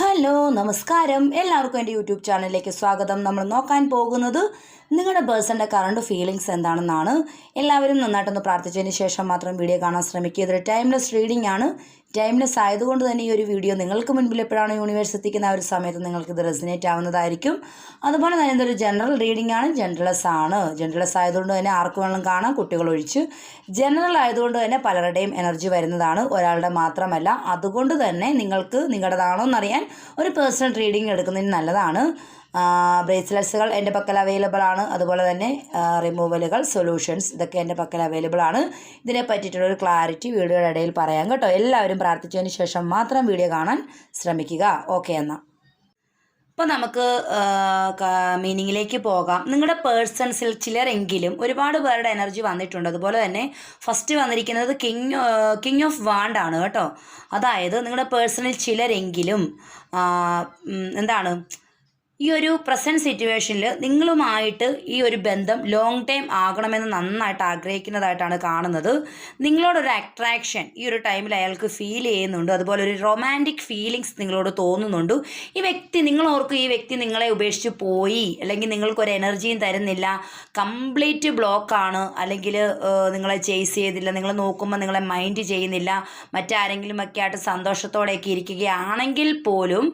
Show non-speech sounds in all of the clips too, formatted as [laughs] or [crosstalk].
Hello നമസ്കാരം. എല്ലാവർക്കും എന്റെ യൂട്യൂബ് ചാനലിലേക്ക് സ്വാഗതം. നമ്മൾ നോക്കാൻ പോകുന്നത് നിങ്ങളുടെ പേഴ്സന്റെ കറണ്ട് ഫീലിങ്സ് എന്താണെന്നാണ്. എല്ലാവരും നന്നായിട്ടൊന്ന് പ്രാർത്ഥിച്ചതിന് ശേഷം മാത്രം വീഡിയോ കാണാൻ ശ്രമിക്കുക. ഇതൊരു ടൈംലെസ് റീഡിംഗ് ആണ്. ടൈംലെസ് ആയതുകൊണ്ട് തന്നെ ഈ ഒരു വീഡിയോ നിങ്ങൾക്ക് മുൻപിൽ എപ്പോഴാണ് യൂണിവേഴ്സ് എത്തിക്കുന്ന ആ ഒരു സമയത്ത് നിങ്ങൾക്ക് ഇത് റെസിനേറ്റ് ആവുന്നതായിരിക്കും. അതുപോലെ തന്നെ ഇതൊരു ജനറൽ റീഡിംഗ് ആണ് ജനറലസ് ആണ്. ജനറലസ് ആയതുകൊണ്ട് തന്നെ ആർക്ക് വേണം കാണാം കുട്ടികൾ ഒഴിച്ച്. ജനറൽ ആയതുകൊണ്ട് തന്നെ പലരുടെയും എനർജി വരുന്നതാണ് ഒരാളുടെ മാത്രമല്ല. അതുകൊണ്ട് തന്നെ നിങ്ങൾക്ക് നിങ്ങളുടേതാണോ എന്നറിയാൻ ഒരു പേഴ്സണൽ റീഡിംഗ് എടുക്കുന്നതിന് നല്ലതാണ്. ബ്രേസ്ലെറ്റ്സുകൾ എന്റെ പക്കൽ അവൈലബിൾ ആണ്. അതുപോലെ തന്നെ റിമൂവലുകൾ സൊല്യൂഷൻസ് ഇതൊക്കെ എന്റെ പക്കൽ അവൈലബിൾ ആണ്. ഇതിനെ പറ്റിയിട്ടുള്ള ഒരു ക്ലാരിറ്റി വീഡിയോയുടെ ഇടയിൽ പറയാം കേട്ടോ. എല്ലാവരും പ്രാർത്ഥിച്ചതിന് ശേഷം മാത്രം വീഡിയോ കാണാൻ ശ്രമിക്കുക. ഓക്കെ എന്നാൽ അപ്പോൾ നമുക്ക് മീനിങ്ങിലേക്ക് പോകാം. നിങ്ങളുടെ പേഴ്സൺസിൽ ചിലരെങ്കിലും ഒരുപാട് പേരുടെ എനർജി വന്നിട്ടുണ്ട്. അതുപോലെ തന്നെ ഫസ്റ്റ് വന്നിരിക്കുന്നത് കിങ് കിങ് ഓഫ് വാണ്ട് ആണ് കേട്ടോ. അതായത് നിങ്ങളുടെ പേഴ്സണിൽ ചിലരെങ്കിലും എന്താണ്? ഈ ഒരു പ്രസന്റ് സിറ്റുവേഷനിൽ നിങ്ങളുമായിട്ട് ഈ ഒരു ബന്ധം ലോങ് ടൈം ആകണമെന്ന് നന്നായിട്ട് ആഗ്രഹിക്കുന്നതായിട്ടാണ് കാണുന്നത്. നിങ്ങളോടൊരു അട്രാക്ഷൻ ഈ ഒരു ടൈമിൽ അയാൾക്ക് ഫീൽ ചെയ്യുന്നുണ്ട്. അതുപോലെ ഒരു റൊമാന്റിക് ഫീലിങ്സ് നിങ്ങളോട് തോന്നുന്നുണ്ട്. ഈ വ്യക്തി നിങ്ങൾ ഈ വ്യക്തി നിങ്ങളെ ഉപേക്ഷിച്ച് പോയി അല്ലെങ്കിൽ നിങ്ങൾക്കൊരു എനർജിയും തരുന്നില്ല കംപ്ലീറ്റ് ബ്ലോക്കാണ് അല്ലെങ്കിൽ നിങ്ങളെ ചേസ് ചെയ്തില്ല നിങ്ങൾ നോക്കുമ്പോൾ നിങ്ങളെ മൈൻഡ് ചെയ്യുന്നില്ല മറ്റാരെങ്കിലും ഒക്കെ ആയിട്ട് സന്തോഷത്തോടെയൊക്കെ ഇരിക്കുകയാണെങ്കിൽ പോലും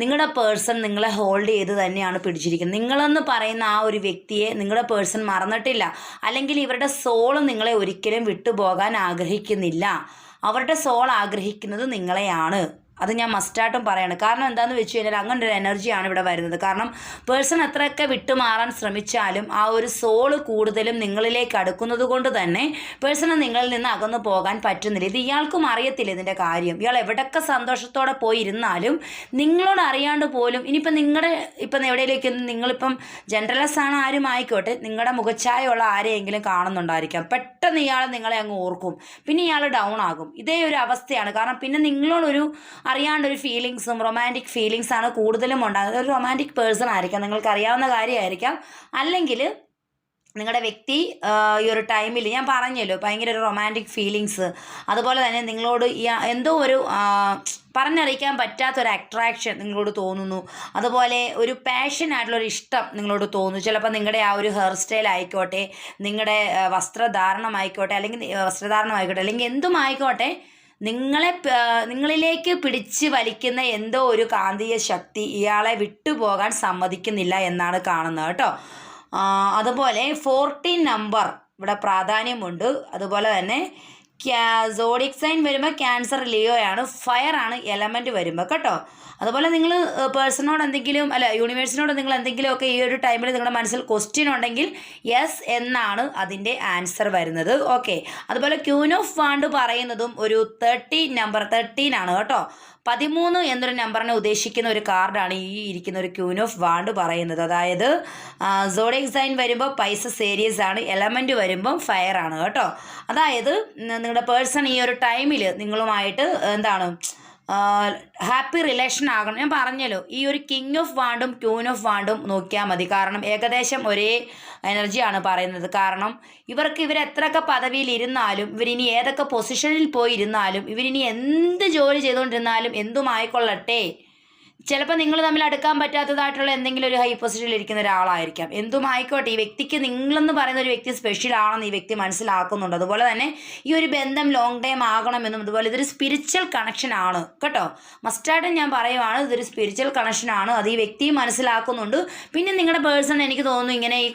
നിങ്ങളുടെ പേഴ്സൺ നിങ്ങളെ ഹോൾഡ് ചെയ്ത് തന്നെയാണ് പിടിച്ചിരിക്കുന്നത്. നിങ്ങളെന്ന് പറയുന്ന ആ ഒരു വ്യക്തിയെ നിങ്ങളുടെ പേഴ്സൺ മറന്നിട്ടില്ല. അല്ലെങ്കിൽ ഇവരുടെ സോൾ നിങ്ങളെ ഒരിക്കലും വിട്ടുപോകാൻ ആഗ്രഹിക്കുന്നില്ല. അവരുടെ സോൾ ആഗ്രഹിക്കുന്നത് നിങ്ങളെയാണ്. അത് ഞാൻ മസ്റ്റായിട്ടും പറയാണ്. കാരണം എന്താണെന്ന് വെച്ച് കഴിഞ്ഞാൽ അങ്ങനെ ഒരു എനർജിയാണ് ഇവിടെ വരുന്നത്. കാരണം പേഴ്സൺ എത്രയൊക്കെ വിട്ടുമാറാൻ ശ്രമിച്ചാലും ആ ഒരു സോൾ കൂടുതലും നിങ്ങളിലേക്ക് അടുക്കുന്നത് കൊണ്ട് തന്നെ പേഴ്സണ് നിങ്ങളിൽ നിന്ന് അകന്നു പോകാൻ പറ്റുന്നില്ല. ഇത് ഇയാൾക്കും അറിയത്തില്ല ഇതിന്റെ കാര്യം. ഇയാൾ എവിടെയൊക്കെ സന്തോഷത്തോടെ പോയി ഇരുന്നാലും നിങ്ങളോട് അറിയാണ്ട് പോലും ഇനിയിപ്പം നിങ്ങളുടെ ഇപ്പം എവിടെയിലേക്ക് നിങ്ങളിപ്പം ജനറലസ് ആണ് ആരും ആയിക്കോട്ടെ. നിങ്ങളുടെ മുഖച്ഛായുള്ള ആരെയെങ്കിലും കാണുന്നുണ്ടായിരിക്കാം. പെട്ടെന്ന് ഇയാൾ നിങ്ങളെ അങ്ങ് ഓർക്കും. പിന്നെ ഇയാൾ ഡൗൺ ആകും. ഇതേ ഒരു അവസ്ഥയാണ്. കാരണം പിന്നെ നിങ്ങളോടൊരു അറിയാണ്ടൊരു ഫീലിങ്സും റൊമാന്റിക് ഫീലിങ്സാണ് കൂടുതലും ഉണ്ടാകുന്നത്. ഒരു റൊമാന്റിക് പേഴ്സൺ ആയിരിക്കാം നിങ്ങൾക്ക് അറിയാവുന്ന കാര്യമായിരിക്കാം. അല്ലെങ്കിൽ നിങ്ങളുടെ വ്യക്തി ഈ ഒരു ടൈമിൽ ഞാൻ പറഞ്ഞല്ലോ ഭയങ്കര ഒരു റൊമാന്റിക് ഫീലിങ്സ് അതുപോലെ തന്നെ നിങ്ങളോട് ഈ എന്തോ ഒരു പറഞ്ഞറിയിക്കാൻ പറ്റാത്തൊരു അട്രാക്ഷൻ നിങ്ങളോട് തോന്നുന്നു. അതുപോലെ ഒരു ഒരു ഇഷ്ടം നിങ്ങളോട് തോന്നുന്നു. ചിലപ്പോൾ നിങ്ങളുടെ ആ ഒരു ഹെയർ സ്റ്റൈൽ ആയിക്കോട്ടെ നിങ്ങളുടെ വസ്ത്രധാരണമായിക്കോട്ടെ അല്ലെങ്കിൽ വസ്ത്രധാരണമായിക്കോട്ടെ അല്ലെങ്കിൽ എന്തും ആയിക്കോട്ടെ നിങ്ങളെ നിങ്ങളിലേക്ക് പിടിച്ച് വലിക്കുന്ന എന്തോ ഒരു കാന്തിക ശക്തി ഇയാളെ വിട്ടുപോകാൻ സമ്മതിക്കുന്നില്ല എന്നാണ് കാണുന്നത് കേട്ടോ. അതുപോലെ ഫോർട്ടീൻ നമ്പർ ഇവിടെ പ്രാധാന്യമുണ്ട്. അതുപോലെ തന്നെ സോഡിക് സൈൻ വരുമ്പോൾ ക്യാൻസർ ലിയോയാണ് ഫയർ ആണ് എലമെന്റ് വരുമ്പോൾ കേട്ടോ? അതുപോലെ നിങ്ങൾ പേഴ്സണോട് എന്തെങ്കിലും അല്ല യൂണിവേഴ്സിനോട് നിങ്ങൾ എന്തെങ്കിലുമൊക്കെ ഈ ഒരു ടൈമിൽ നിങ്ങളുടെ മനസ്സിൽ ക്വസ്റ്റ്യൻ ഉണ്ടെങ്കിൽ യെസ് എന്നാണ് അതിന്റെ ആൻസർ വരുന്നത്. ഓക്കെ അതുപോലെ ക്യൂൻ ഓഫ് വാണ്ട് പറയുന്നതും ഒരു തേർട്ടീൻ നമ്പർ തേർട്ടീൻ ആണ് കേട്ടോ? പതിമൂന്ന് എന്നൊരു നമ്പറിനെ ഉദ്ദേശിക്കുന്ന ഒരു കാർഡാണ് ഈ ഇരിക്കുന്ന ഒരു ക്യൂൻ ഓഫ് വാണ്ട് പറയുന്നത്. അതായത് സോഡിക് സൈൻ വരുമ്പോൾ പൈസ സേരിയസ് ആണ്. എലമെന്റ് വരുമ്പം ഫയർ ആണ് കേട്ടോ. അതായത് നിങ്ങളുടെ പേഴ്സൺ ഈ ഒരു ടൈമിൽ നിങ്ങളുമായിട്ട് എന്താണ് ഹാപ്പി റിലേഷൻ ആകണം. ഞാൻ പറഞ്ഞല്ലോ ഈ ഒരു കിങ് ഓഫ് വാണ്ടും ക്യൂൻ ഓഫ് വാണ്ടും നോക്കിയാൽ മതി. കാരണം ഏകദേശം ഒരേ എനർജിയാണ് പറയുന്നത്. കാരണം ഇവർക്ക് ഇവർ എത്രയൊക്കെ പദവിയിൽ ഇരുന്നാലും ഇവരിനി ഏതൊക്കെ പൊസിഷനിൽ പോയി ഇരുന്നാലും ഇവരിനി എന്ത് ജോലി ചെയ്തുകൊണ്ടിരുന്നാലും എന്തുമായിക്കൊള്ളട്ടെ ചിലപ്പോൾ നിങ്ങൾ തമ്മിൽ അടുക്കാൻ പറ്റാത്തതായിട്ടുള്ള എന്തെങ്കിലും ഒരു ഹൈ പൊസിഷനിൽ ഇരിക്കുന്ന ഒരാളായിരിക്കാം. എന്തും ആയിക്കോട്ടെ ഈ വ്യക്തിക്ക് നിങ്ങളെന്ന് പറയുന്ന ഒരു വ്യക്തി സ്പെഷ്യൽ ആണെന്ന് ഈ വ്യക്തി മനസ്സിലാക്കുന്നുണ്ട്. അതുപോലെ തന്നെ ഈ ഒരു ബന്ധം ലോങ് ടൈം ആകണമെന്നും അതുപോലെ ഇതൊരു സ്പിരിച്വൽ കണക്ഷൻ ആണ്. കേട്ടോ? മസ്റ്റായിട്ടും ഞാൻ പറയുവാണ് ഇതൊരു സ്പിരിച്വൽ കണക്ഷൻ ആണ്. അത് ഈ വ്യക്തിയും മനസ്സിലാക്കുന്നുണ്ട്. പിന്നെ നിങ്ങളുടെ പേഴ്സൺ എനിക്ക് തോന്നുന്നു ഇങ്ങനെ ഈ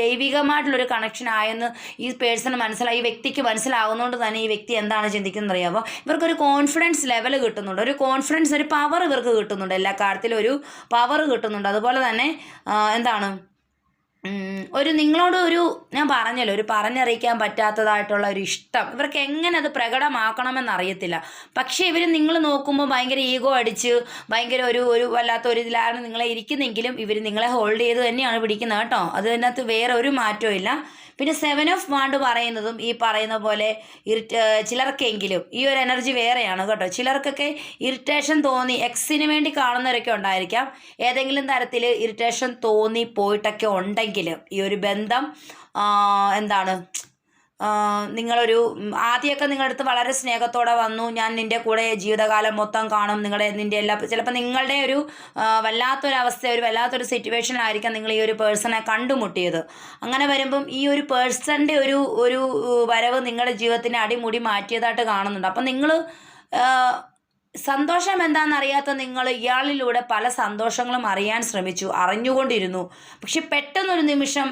ദൈവികമായിട്ടുള്ളൊരു കണക്ഷൻ ആയെന്ന് ഈ പേഴ്സൺ മനസ്സിലായി ഈ വ്യക്തിക്ക് മനസ്സിലാകുന്നതുകൊണ്ട് തന്നെ ഈ വ്യക്തി എന്താണ് ചിന്തിക്കുന്നത് അറിയാമോ ഇവർക്കൊരു കോൺഫിഡൻസ് ലെവൽ കിട്ടുന്നുണ്ട്. ഒരു കോൺഫിഡൻസ് ഒരു പവർ ഇവർക്ക് കിട്ടുന്നുണ്ട്. എല്ലാ കാര്യത്തിലും ഒരു പവർ കിട്ടുന്നുണ്ട്. അതുപോലെ തന്നെ എന്താണ്? ഒരു നിങ്ങളോട് ഒരു ഞാൻ പറഞ്ഞല്ലോ ഒരു പറഞ്ഞറിയിക്കാൻ പറ്റാത്തതായിട്ടുള്ള ഒരു ഇഷ്ടം. ഇവർക്ക് എങ്ങനെ അത് പ്രകടമാക്കണമെന്ന് അറിയത്തില്ല. പക്ഷേ ഇവർ നിങ്ങൾ നോക്കുമ്പോൾ ഭയങ്കര ഈഗോ അടിച്ച് ഭയങ്കര ഒരു ഒരു വല്ലാത്ത ഒരു ഇതിലാണ് നിങ്ങളെ ഇരിക്കുന്നെങ്കിലും ഇവർ നിങ്ങളെ ഹോൾഡ് ചെയ്ത് തന്നെയാണ് പിടിക്കുന്നത് കേട്ടോ. അതിനകത്ത് വേറെ ഒരു മാറ്റവും ഇല്ല. പിന്നെ സെവൻ ഓഫ് വാണ്ട് പറയുന്നതും ഈ പറയുന്ന പോലെ ഇറിറ്റ ചിലർക്കെങ്കിലും ഈ ഒരു എനർജി വേറെയാണ് കേട്ടോ. ചിലർക്കൊക്കെ ഇറിറ്റേഷൻ തോന്നി എക്സിന് വേണ്ടി കാണുന്നവരൊക്കെ ഉണ്ടായിരിക്കാം. ഏതെങ്കിലും തരത്തിൽ ഇറിറ്റേഷൻ തോന്നി പോയിട്ടൊക്കെ ഉണ്ടെങ്കിൽ ഈ ഒരു ബന്ധം എന്താണ് നിങ്ങളൊരു ആദ്യമൊക്കെ നിങ്ങളുടെ അടുത്ത് വളരെ സ്നേഹത്തോടെ വന്നു. ഞാൻ നിന്റെ കൂടെ ജീവിതകാലം മൊത്തം കാണും. നിങ്ങളുടെ നിന്റെ എല്ലാ ചിലപ്പോൾ നിങ്ങളുടെ ഒരു വല്ലാത്തൊരവസ്ഥ ഒരു വല്ലാത്തൊരു സിറ്റുവേഷനിലായിരിക്കാം നിങ്ങൾ ഈ ഒരു പേഴ്സണെ കണ്ടുമുട്ടിയത്. അങ്ങനെ വരുമ്പം ഈ ഒരു പേഴ്സണിന്റെ ഒരു ഒരു വരവ് നിങ്ങളുടെ ജീവിതത്തിന്റെ അടിമുടി മാറ്റിയതായിട്ട് കാണുന്നുണ്ട്. അപ്പം നിങ്ങൾ സന്തോഷം എന്താണെന്നറിയാത്ത നിങ്ങൾ ഇയാളിലൂടെ പല സന്തോഷങ്ങളും അറിയാൻ ശ്രമിച്ചു അറിഞ്ഞുകൊണ്ടിരുന്നു. പക്ഷെ പെട്ടെന്നൊരു നിമിഷം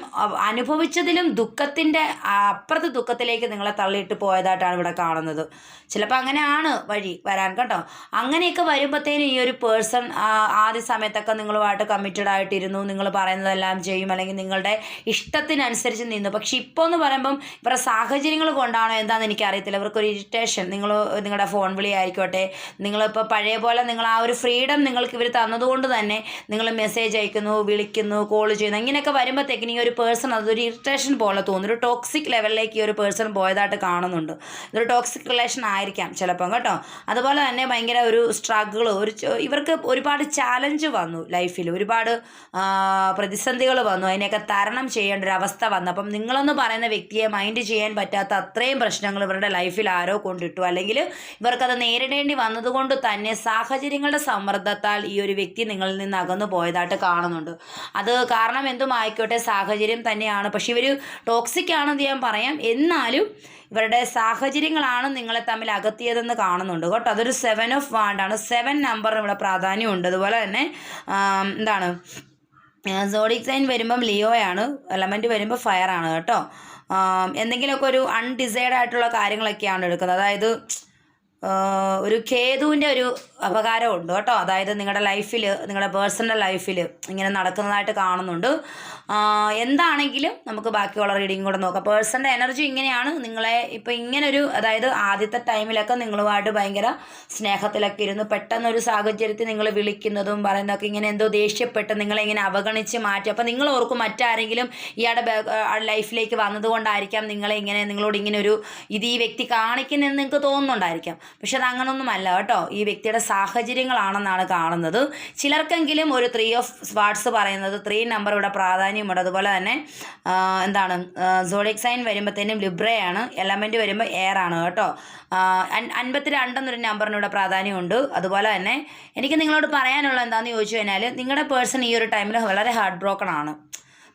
അനുഭവിച്ചതിലും ദുഃഖത്തിന്റെ അപ്പുറത്ത് ദുഃഖത്തിലേക്ക് നിങ്ങളെ തള്ളിയിട്ട് പോയതായിട്ടാണ് ഇവിടെ കാണുന്നത്. ചിലപ്പോൾ അങ്ങനെയാണ് വഴി വരാൻ കേട്ടോ. അങ്ങനെയൊക്കെ വരുമ്പോഴത്തേനും ഈ ഒരു പേഴ്സൺ ആദ്യ സമയത്തൊക്കെ നിങ്ങളുമായിട്ട് കമ്മിറ്റഡ് ആയിട്ടിരുന്നു നിങ്ങൾ പറയുന്നതെല്ലാം ചെയ്യും അല്ലെങ്കിൽ നിങ്ങളുടെ ഇഷ്ടത്തിനനുസരിച്ച് നിന്നു. പക്ഷെ ഇപ്പോൾ എന്ന് പറയുമ്പം ഇവരുടെ സാഹചര്യങ്ങൾ കൊണ്ടാണോ എന്താണെന്ന് എനിക്കറിയത്തില്ല. ഇവർക്കൊരു ഇറിറ്റേഷൻ നിങ്ങൾ നിങ്ങളുടെ ഫോൺ വിളി ആയിക്കോട്ടെ നിങ്ങളിപ്പോൾ പഴയ പോലെ നിങ്ങൾ ആ ഒരു ഫ്രീഡം നിങ്ങൾക്ക് ഇവർ തന്നതുകൊണ്ട് തന്നെ നിങ്ങൾ മെസ്സേജ് അയക്കുന്നു വിളിക്കുന്നു കോൾ ചെയ്യുന്നു. ഇങ്ങനെയൊക്കെ വരുമ്പോഴത്തേക്കിന് ഈ ഒരു പേഴ്സൺ അതൊരു ഇറിറ്റേഷൻ പോലെ തോന്നുന്നു ഒരു ടോക്സിക് ലെവലിലേക്ക് ഈ ഒരു പേഴ്സൺ പോയതായിട്ട് കാണുന്നുണ്ട്. ഇതൊരു ടോക്സിക് റിലേഷൻ ആയിരിക്കാം ചിലപ്പം കേട്ടോ. അതുപോലെ തന്നെ ഭയങ്കര ഒരു സ്ട്രഗിൾ ഒരു ഇവർക്ക് ഒരുപാട് ചാലഞ്ച് വന്നു ലൈഫിൽ ഒരുപാട് പ്രതിസന്ധികൾ വന്നു. അതിനെയൊക്കെ തരണം ചെയ്യേണ്ട ഒരു അവസ്ഥ വന്നു. അപ്പം നിങ്ങളെന്ന് പറയുന്ന വ്യക്തിയെ മൈൻഡ് ചെയ്യാൻ പറ്റാത്ത അത്രയും പ്രശ്നങ്ങൾ ഇവരുടെ ലൈഫിൽ ആരോ കൊണ്ടിട്ടു. അല്ലെങ്കിൽ ഇവർക്കത് നേരിടേണ്ടി വന്നതുകൊണ്ട് തന്നെ സാഹചര്യങ്ങളുടെ സമ്മർദ്ദത്താൽ ഈ ഒരു വ്യക്തി നിങ്ങളിൽ നിന്ന് അകന്നു പോയതായിട്ട് കാണുന്നുണ്ട്. അത് കാരണം എന്തും ആയിക്കോട്ടെ സാഹചര്യം തന്നെയാണ്. പക്ഷെ ഇവർ ടോക്സിക് ആണെന്ന് ഞാൻ പറയാം. എന്നാലും ഇവരുടെ സാഹചര്യങ്ങളാണ് നിങ്ങളെ തമ്മിൽ അകത്തിയതെന്ന് കാണുന്നുണ്ട്. കേട്ടോ അതൊരു സെവൻ ഓഫ് വാണ്ടാണ് സെവൻ നമ്പർ ഇവിടെ പ്രാധാന്യമുണ്ട് അതുപോലെ തന്നെ എന്താണ് സോഡിക് സൈൻ വരുമ്പം ലിയോയാണ് എലമെന്റ് വരുമ്പോൾ ഫയർ ആണ്. കേട്ടോ എന്തെങ്കിലുമൊക്കെ ഒരു അൺഡിസൈഡ് ആയിട്ടുള്ള കാര്യങ്ങളൊക്കെയാണ് എടുക്കുന്നത്. അതായത് ഒരു കേതുവിന്റെ ഒരു അപകാരം ഉണ്ട് കേട്ടോ. അതായത് നിങ്ങളുടെ ലൈഫിൽ നിങ്ങളുടെ പേഴ്സണൽ ലൈഫിൽ ഇങ്ങനെ നടക്കുന്നതായിട്ട് കാണുന്നുണ്ട്. എന്താണെങ്കിലും നമുക്ക് ബാക്കിയുള്ള റീഡിങ് കൂടെ നോക്കാം. പേഴ്സന്റെ എനർജി ഇങ്ങനെയാണ് നിങ്ങളെ ഇപ്പം ഇങ്ങനൊരു അതായത് ആദ്യത്തെ ടൈമിലൊക്കെ നിങ്ങളുമായിട്ട് ഭയങ്കര സ്നേഹത്തിലൊക്കെ ഇരുന്ന്. പെട്ടെന്നൊരു സാഹചര്യത്തിൽ നിങ്ങൾ വിളിക്കുന്നതും പറയുന്നതൊക്കെ ഇങ്ങനെ എന്തോ ദേഷ്യപ്പെട്ട് നിങ്ങളെ ഇങ്ങനെ അവഗണിച്ച് മാറ്റി. അപ്പം നിങ്ങൾ ഓർക്കും മറ്റാരെങ്കിലും ഇയാളുടെ ലൈഫിലേക്ക് വന്നതുകൊണ്ടായിരിക്കാം നിങ്ങളെ ഇങ്ങനെ നിങ്ങളോട് ഇങ്ങനെ ഒരു ഇത് ഈ വ്യക്തി കാണിക്കുന്നതെന്ന് നിങ്ങൾക്ക് തോന്നുന്നുണ്ടായിരിക്കാം. പക്ഷെ അത് അങ്ങനൊന്നുമല്ല കേട്ടോ. ഈ വ്യക്തിയുടെ സാഹചര്യങ്ങളാണെന്നാണ് കാണുന്നത്. ചിലർക്കെങ്കിലും ഒരു ത്രീ ഓഫ് സ്വാർട്സ് പറയുന്നത് ത്രീ നമ്പർ ഇവിടെ പ്രാധാന്യമുണ്ട്. അതുപോലെ തന്നെ എന്താണ് സോഡിക് സൈൻ വരുമ്പോഴത്തേനും ലിബ്രയാണ് എലമെന്റ് വരുമ്പോൾ എയർ ആണ് കേട്ടോ. അൻപത്തി രണ്ടെന്നൊരു നമ്പറിന് ഇവിടെ പ്രാധാന്യമുണ്ട്. അതുപോലെ തന്നെ എനിക്ക് നിങ്ങളോട് പറയാനുള്ള എന്താണെന്ന് ചോദിച്ചു കഴിഞ്ഞാൽ നിങ്ങളുടെ പേഴ്സൺ ഈ ഒരു ടൈമിൽ വളരെ ഹാർട്ട് ബ്രോക്കൺ ആണ്.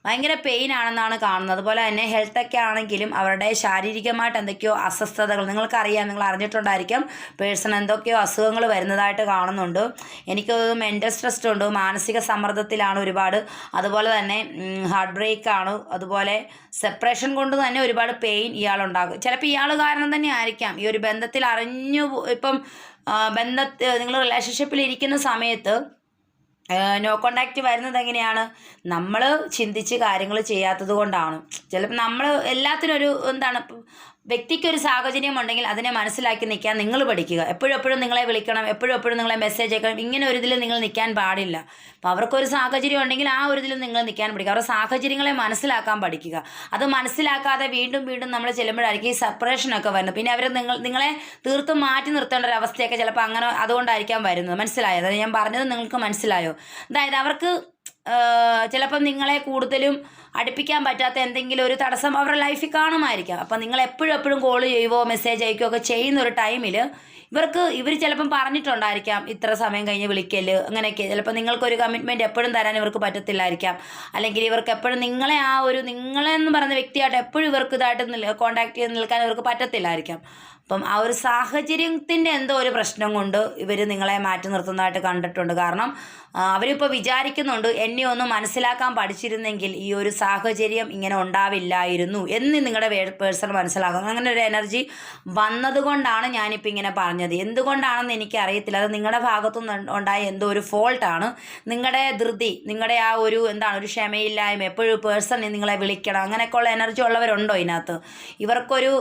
ഭയങ്കര പെയിൻ ആണെന്നാണ് കാണുന്നത്. അതുപോലെ തന്നെ ഹെൽത്തൊക്കെ ആണെങ്കിലും അവരുടെ ശാരീരികമായിട്ട് എന്തൊക്കെയോ അസ്വസ്ഥതകൾ നിങ്ങൾക്കറിയാം നിങ്ങൾ അറിഞ്ഞിട്ടുണ്ടായിരിക്കും. പേഴ്സൺ എന്തൊക്കെയോ അസുഖങ്ങൾ വരുന്നതായിട്ട് കാണുന്നുണ്ട്. എനിക്ക് മെന്റൽ സ്ട്രെസ് ഉണ്ട് മാനസിക സമ്മർദ്ദത്തിലാണ് ഒരുപാട്. അതുപോലെ തന്നെ ഹാർട്ട് ബ്രേക്ക് ആണ്. അതുപോലെ സെപ്പറേഷൻ കൊണ്ട് തന്നെ ഒരുപാട് പെയിൻ ഇയാളുണ്ടാകും. ചിലപ്പോൾ ഇയാൾ കാരണം തന്നെ ആയിരിക്കാം. ഈ ഒരു ബന്ധത്തിൽ അറിഞ്ഞു ഇപ്പം ബന്ധത്തിൽ നിങ്ങൾ റിലേഷൻഷിപ്പിൽ ഇരിക്കുന്ന സമയത്ത് നോ കോണ്ടാക്റ്റ് വരുന്നത് എങ്ങനെയാണ്? നമ്മൾ ചിന്തിച്ച് കാര്യങ്ങൾ ചെയ്യാത്തത് കൊണ്ടാണ്. ചിലപ്പോൾ നമ്മൾ എല്ലാത്തിനും ഒരു എന്താണ് ഇപ്പം വ്യക്തിക്കൊരു സാഹചര്യം ഉണ്ടെങ്കിൽ അതിനെ മനസ്സിലാക്കി നിൽക്കാൻ നിങ്ങൾ പഠിക്കുക. എപ്പോഴും എപ്പോഴും നിങ്ങളെ വിളിക്കണം എപ്പോഴും എപ്പോഴും നിങ്ങളെ മെസ്സേജ് അയക്കണം. ഇങ്ങനെ ഒരു ഇതിൽ നിങ്ങൾ നിൽക്കാൻ പാടില്ല. അപ്പോൾ അവർക്കൊരു സാഹചര്യം ഉണ്ടെങ്കിൽ ആ ഒരു ഇതിൽ നിങ്ങൾ നിൽക്കാൻ പഠിക്കുക. അവരുടെ സാഹചര്യങ്ങളെ മനസ്സിലാക്കാൻ പഠിക്കുക. അത് മനസ്സിലാക്കാതെ വീണ്ടും വീണ്ടും നമ്മൾ ചെല്ലുമ്പോഴായിരിക്കും ഈ സെപ്പറേഷനൊക്കെ വരുന്നത്. പിന്നെ അവർ നിങ്ങൾ നിങ്ങളെ തീർത്തും മാറ്റി നിർത്തേണ്ട ഒരു അവസ്ഥയൊക്കെ ചിലപ്പോൾ അങ്ങനെ അതുകൊണ്ടായിരിക്കാം വരുന്നത്. മനസ്സിലായോ? അതായത് ഞാൻ പറഞ്ഞത് നിങ്ങൾക്ക് മനസ്സിലായോ? അതായത് അവർക്ക് ചിലപ്പം നിങ്ങളെ കൂടുതലും അടുപ്പിക്കാൻ പറ്റാത്ത എന്തെങ്കിലും ഒരു തടസ്സം അവരുടെ ലൈഫിൽ കാണുമായിരിക്കാം. അപ്പം നിങ്ങൾ എപ്പോഴും എപ്പോഴും കോൾ ചെയ്യുവോ മെസ്സേജ് അയക്കുകയോ ഒക്കെ ചെയ്യുന്ന ഒരു ടൈമിൽ ഇവർക്ക് ഇവർ ചിലപ്പം പറഞ്ഞിട്ടുണ്ടായിരിക്കാം ഇത്ര സമയം കഴിഞ്ഞ് വിളിക്കൽ അങ്ങനെയൊക്കെ. ചിലപ്പോൾ നിങ്ങൾക്കൊരു കമ്മിറ്റ്മെന്റ് എപ്പോഴും തരാൻ ഇവർക്ക് പറ്റത്തില്ലായിരിക്കാം. അല്ലെങ്കിൽ ഇവർക്ക് എപ്പോഴും നിങ്ങളെ ആ ഒരു നിങ്ങളെന്ന് പറയുന്ന വ്യക്തിയായിട്ട് എപ്പോഴും ഇവർക്ക് ഇതായിട്ട് കോൺടാക്ട് ചെയ്ത് നിൽക്കാൻ ഇവർക്ക് പറ്റത്തില്ലായിരിക്കാം. അപ്പം ആ ഒരു സാഹചര്യത്തിന്റെ എന്തോ ഒരു പ്രശ്നം കൊണ്ട് ഇവർ നിങ്ങളെ മാറ്റി നിർത്തുന്നതായിട്ട് കണ്ടിട്ടുണ്ട്. കാരണം അവരിപ്പോൾ വിചാരിക്കുന്നുണ്ട് എന്നെ ഒന്ന് മനസ്സിലാക്കാൻ പഠിച്ചിരുന്നെങ്കിൽ ഈ ഒരു സാഹചര്യം ഇങ്ങനെ ഉണ്ടാവില്ലായിരുന്നു എന്ന് നിങ്ങളുടെ പേഴ്സൺ മനസ്സിലാക്കും അങ്ങനെ ഒരു എനർജി വന്നതുകൊണ്ടാണ് ഞാനിപ്പോൾ ഇങ്ങനെ പറഞ്ഞത്. എന്തുകൊണ്ടാണെന്ന് എനിക്കറിയത്തില്ല. അത് നിങ്ങളുടെ ഭാഗത്തുനിന്ന് ഉണ്ടായ എന്തോ ഒരു ഫോൾട്ടാണ്. നിങ്ങളുടെ ധൃതി നിങ്ങളുടെ ആ ഒരു എന്താണ് ഒരു ക്ഷമയില്ലായ്മ എപ്പോഴും പേഴ്സൺ നിങ്ങളെ വിളിക്കണം അങ്ങനെയൊക്കെ ഉള്ള എനർജി ഉള്ളവരുണ്ടോ ഇതിനകത്ത്? ഇവർക്കൊരു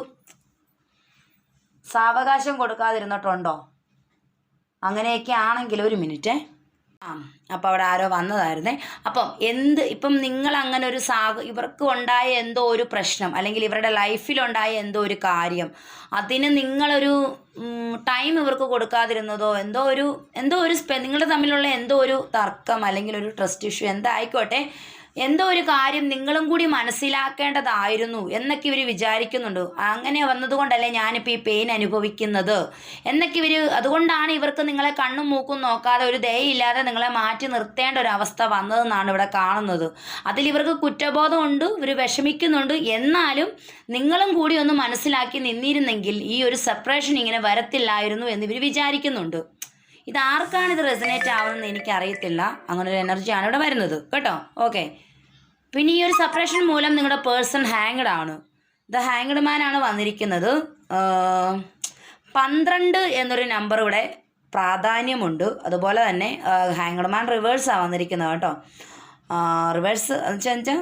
സാവകാശം കൊടുക്കാതിരുന്നിട്ടുണ്ടോ? അങ്ങനെയൊക്കെ ആണെങ്കിൽ ഒരു മിനിറ്റ്. ആ അപ്പോൾ അവിടെ ആരോ വന്നതായിരുന്നേ. അപ്പം എന്ത് ഇപ്പം നിങ്ങൾ അങ്ങനെ ഒരു സാഹ ഇവർക്ക് ഉണ്ടായ എന്തോ ഒരു പ്രശ്നം അല്ലെങ്കിൽ ഇവരുടെ ലൈഫിലുണ്ടായ എന്തോ ഒരു കാര്യം അതിന് നിങ്ങളൊരു ടൈം ഇവർക്ക് കൊടുക്കാതിരുന്നതോ എന്തോ ഒരു എന്തോ ഒരു നിങ്ങളുടെ തമ്മിലുള്ള എന്തോ ഒരു തർക്കം അല്ലെങ്കിൽ ഒരു ട്രസ്റ്റ് ഇഷ്യൂ എന്തായിക്കോട്ടെ എന്തോ ഒരു കാര്യം നിങ്ങളും കൂടി മനസ്സിലാക്കേണ്ടതായിരുന്നു എന്നൊക്കെ ഇവർ വിചാരിക്കുന്നുണ്ട്. അങ്ങനെ വന്നതുകൊണ്ടല്ലേ ഞാനിപ്പോൾ ഈ പെയിൻ അനുഭവിക്കുന്നത്? എന്നൊക്കെ ഇവർ അതുകൊണ്ടാണ് ഇവർക്ക് നിങ്ങളെ കണ്ണും മൂക്കും നോക്കാതെ ഒരു ദയയില്ലാതെ നിങ്ങളെ മാറ്റി നിർത്തേണ്ട ഒരു അവസ്ഥ വന്നതെന്നാണ് ഇവിടെ കാണുന്നത്. അതിൽ ഇവർക്ക് കുറ്റബോധമുണ്ട് ഇവർ വിഷമിക്കുന്നുണ്ട്. എന്നാലും നിങ്ങളും കൂടി ഒന്ന് മനസ്സിലാക്കി നിന്നിരുന്നെങ്കിൽ ഈ ഒരു സെപ്പറേഷൻ ഇങ്ങനെ വരത്തില്ലായിരുന്നു എന്ന് ഇവർ വിചാരിക്കുന്നുണ്ട്. ഇത് ആർക്കാണ് ഇത് റെസനേറ്റ് ആവുന്നതെന്ന് എനിക്കറിയത്തില്ല. അങ്ങനെ ഒരു എനർജിയാണ് ഇവിടെ വരുന്നത്. കേട്ടോ? ഓക്കെ പിന്നെ ഈ ഒരു സെപ്പറേഷൻ മൂലം നിങ്ങളുടെ പേഴ്സൺ ഹാങ്ഡ് ആണ്. ദ ഹാങ്ഡ് മാൻ ആണ് വന്നിരിക്കുന്നത്. പന്ത്രണ്ട് എന്നൊരു നമ്പർ ഇവിടെ പ്രാധാന്യമുണ്ട്. അതുപോലെ തന്നെ ഹാങ്ഡ് മാൻ റിവേഴ്സാണ് വന്നിരിക്കുന്നത് കേട്ടോ. റിവേഴ്സ് എന്ന് വെച്ചാൽ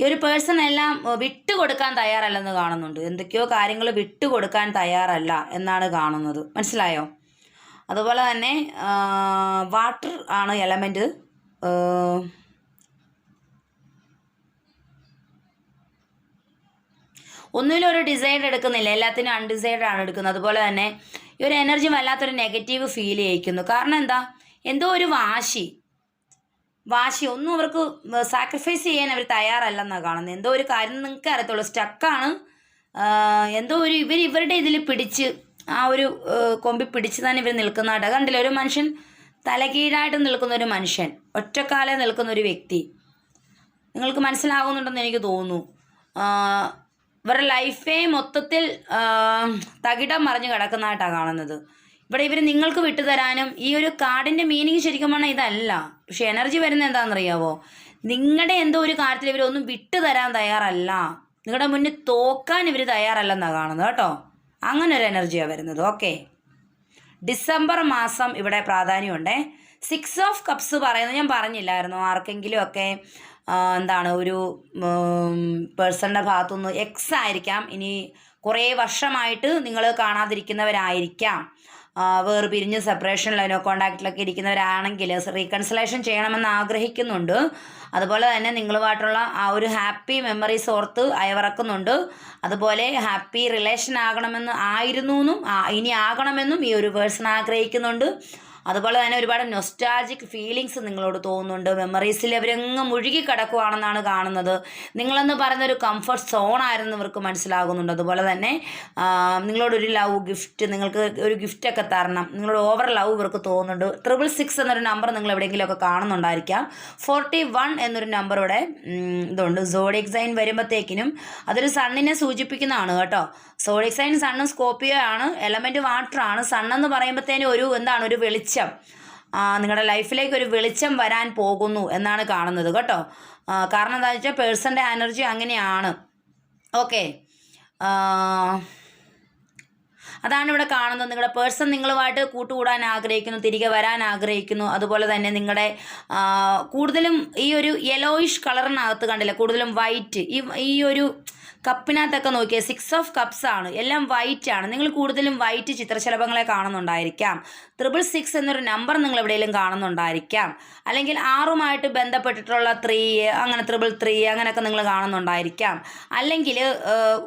ഈ ഒരു പേഴ്സൺ എല്ലാം വിട്ടുകൊടുക്കാൻ തയ്യാറല്ലെന്ന് കാണുന്നുണ്ട്. എന്തൊക്കെയോ കാര്യങ്ങൾ വിട്ടുകൊടുക്കാൻ തയ്യാറല്ല എന്നാണ് കാണുന്നത്. മനസ്സിലായോ? അതുപോലെ തന്നെ വാട്ടർ ആണ് എലമെന്റ് ഒന്നിലും ഒരു ഡിസൈഡ് എടുക്കുന്നില്ല. എല്ലാത്തിനും അൺഡിസൈഡ് ആണ് എടുക്കുന്നത്. അതുപോലെ തന്നെ ഈ ഒരു എനർജി വല്ലാത്തൊരു നെഗറ്റീവ് ഫീൽ ചെയ്യിക്കുന്നു. കാരണം എന്താ? എന്തോ ഒരു വാശി. വാശി. ഒന്നും അവർക്ക് സാക്രിഫൈസ് ചെയ്യാൻ അവർ തയ്യാറല്ലെന്നാണ് കാണുന്നത് എന്തോ ഒരു കാര്യം നിങ്ങൾക്ക് അറിയത്തുള്ളൂ. സ്റ്റക്കാണ് എന്തോ ഒരു ഇവർ ഇവരുടെ ഇതിൽ പിടിച്ച് ആ ഒരു കൊമ്പി പിടിച്ച് തന്നെ ഇവർ നിൽക്കുന്നതായിട്ട് കണ്ടില്ല ഒരു മനുഷ്യൻ തലകീഴായിട്ട് നിൽക്കുന്ന ഒരു മനുഷ്യൻ ഒറ്റക്കാലെ നിൽക്കുന്ന ഒരു വ്യക്തി. നിങ്ങൾക്ക് മനസ്സിലാകുന്നുണ്ടെന്ന് എനിക്ക് തോന്നുന്നു. ഇവരുടെ ലൈഫേ മൊത്തത്തിൽ തകിടം മറിഞ്ഞ് കിടക്കുന്നതായിട്ടാണ് കാണുന്നത്. ഇവിടെ ഇവർ നിങ്ങൾക്ക് വിട്ടുതരാനും ഈ ഒരു കാർഡിന്റെ മീനിങ് ശരിക്കും പറഞ്ഞാൽ ഇതല്ല. പക്ഷെ എനർജി വരുന്നത് എന്താണെന്നറിയാവോ? നിങ്ങളുടെ എന്തോ ഒരു കാര്യത്തിൽ ഇവരൊന്നും വിട്ടുതരാൻ തയ്യാറല്ല. നിങ്ങളുടെ മുന്നിൽ തോക്കാൻ ഇവർ തയ്യാറല്ലെന്നാണ് കാണുന്നത് കേട്ടോ. അങ്ങനെ ഒരു എനർജിയാണ് വരുന്നത്. ഓക്കെ. ഡിസംബർ മാസം ഇവിടെ പ്രാധാന്യമുണ്ടേ. സിക്സ് ഓഫ് കപ്സ് പറയുന്നത് ഞാൻ പറഞ്ഞില്ലായിരുന്നു. ആർക്കെങ്കിലും ഒക്കെ എന്താണ് ഒരു പേഴ്സണിന്റെ ഭാഗത്തുനിന്ന് എക്സ് ആയിരിക്കാം. ഇനി കുറേ വർഷമായിട്ട് നിങ്ങൾ കാണാതിരിക്കുന്നവരായിരിക്കാം. വേർപിരിഞ്ഞ് സെപ്പറേഷനിലോ ലൈനോ കോണ്ടാക്റ്റിലൊക്കെ ഇരിക്കുന്നവരാണെങ്കിൽ റീകൺസിലേഷൻ ചെയ്യണമെന്ന് ആഗ്രഹിക്കുന്നുണ്ട്. അതുപോലെ തന്നെ നിങ്ങളുമായിട്ടുള്ള ആ ഒരു ഹാപ്പി മെമ്മറീസ് ഓർത്ത് അയവിറക്കുന്നുണ്ട്. അതുപോലെ ഹാപ്പി റിലേഷൻ ആകണമെന്ന് ആയിരുന്നു എന്നും ഇനി ആകണമെന്നും ഈ ഒരു പേഴ്സൺ ആഗ്രഹിക്കുന്നുണ്ട്. അതുപോലെ തന്നെ ഒരുപാട് നൊസ്റ്റാജിക് ഫീലിങ്സ് നിങ്ങളോട് തോന്നുന്നുണ്ട്. മെമ്മറീസിൽ അവരങ്ങ് മുഴുകി കിടക്കുവാണെന്നാണ് കാണുന്നത്. നിങ്ങളെന്ന് പറയുന്ന ഒരു കംഫർട്ട് സോൺ ആയിരുന്നു ഇവർക്ക് മനസ്സിലാകുന്നുണ്ട്. അതുപോലെ തന്നെ നിങ്ങളോടൊരു ലവ് ഗിഫ്റ്റ് നിങ്ങൾക്ക് ഒരു ഗിഫ്റ്റൊക്കെ തരണം. നിങ്ങളോട് ഓവർ ലവ് ഇവർക്ക് തോന്നുന്നുണ്ട്. ട്രിപ്പിൾ സിക്സ് എന്നൊരു നമ്പർ നിങ്ങൾ എവിടെയെങ്കിലുമൊക്കെ കാണുന്നുണ്ടായിരിക്കാം. ഫോർട്ടി വൺ എന്നൊരു നമ്പറുടെ ഇതുണ്ട്. സോഡിക് സൈൻ വരുമ്പോഴത്തേക്കിനും അതൊരു സണ്ണിനെ സൂചിപ്പിക്കുന്നതാണ് കേട്ടോ. സോഡിക് സൈൻ സണ്ണും സ്കോപ്പിയോ ആണ്. എലമെന്റ് വാട്ടർ ആണ്. സണ്ണെന്ന് പറയുമ്പോഴത്തേനും ഒരു എന്താണ്? ഒരു വെളിച്ചം ആ, നിങ്ങളുടെ ലൈഫിലേക്ക് ഒരു വെളിച്ചം വരാൻ പോകുന്നു എന്നാണ് കാണുന്നത് കേട്ടോ. കാരണം എന്താണെന്ന് വെച്ചാൽ പേഴ്സന്റെ എനർജി അങ്ങനെയാണ്. ഓക്കെ. അതാണ് ഇവിടെ കാണുന്നത്. നിങ്ങളുടെ പേഴ്സൺ നിങ്ങളുമായിട്ട് കൂട്ടുകൂടാൻ ആഗ്രഹിക്കുന്നു തിരികെ വരാൻ ആഗ്രഹിക്കുന്നു. അതുപോലെ തന്നെ നിങ്ങളുടെ കൂടുതലും ഈ ഒരു യെലോയിഷ് കളറിനകത്ത് കണ്ടില്ല? കൂടുതലും വൈറ്റ് ഈ ഈ ഒരു കപ്പിനകത്തൊക്കെ നോക്കിയാൽ സിക്സ് ഓഫ് കപ്സ് ആണ്. എല്ലാം വൈറ്റ് ആണ്. നിങ്ങൾ കൂടുതലും വൈറ്റ് ചിത്രശലഭങ്ങളെ കാണുന്നുണ്ടായിരിക്കാം. ത്രിപിൾ സിക്സ് എന്നൊരു നമ്പർ നിങ്ങൾ എവിടെയെങ്കിലും കാണുന്നുണ്ടായിരിക്കാം. അല്ലെങ്കിൽ ആറുമായിട്ട് ബന്ധപ്പെട്ടിട്ടുള്ള ത്രീ അങ്ങനെ ത്രിപിൾ ത്രീ അങ്ങനെയൊക്കെ നിങ്ങൾ കാണുന്നുണ്ടായിരിക്കാം. അല്ലെങ്കിൽ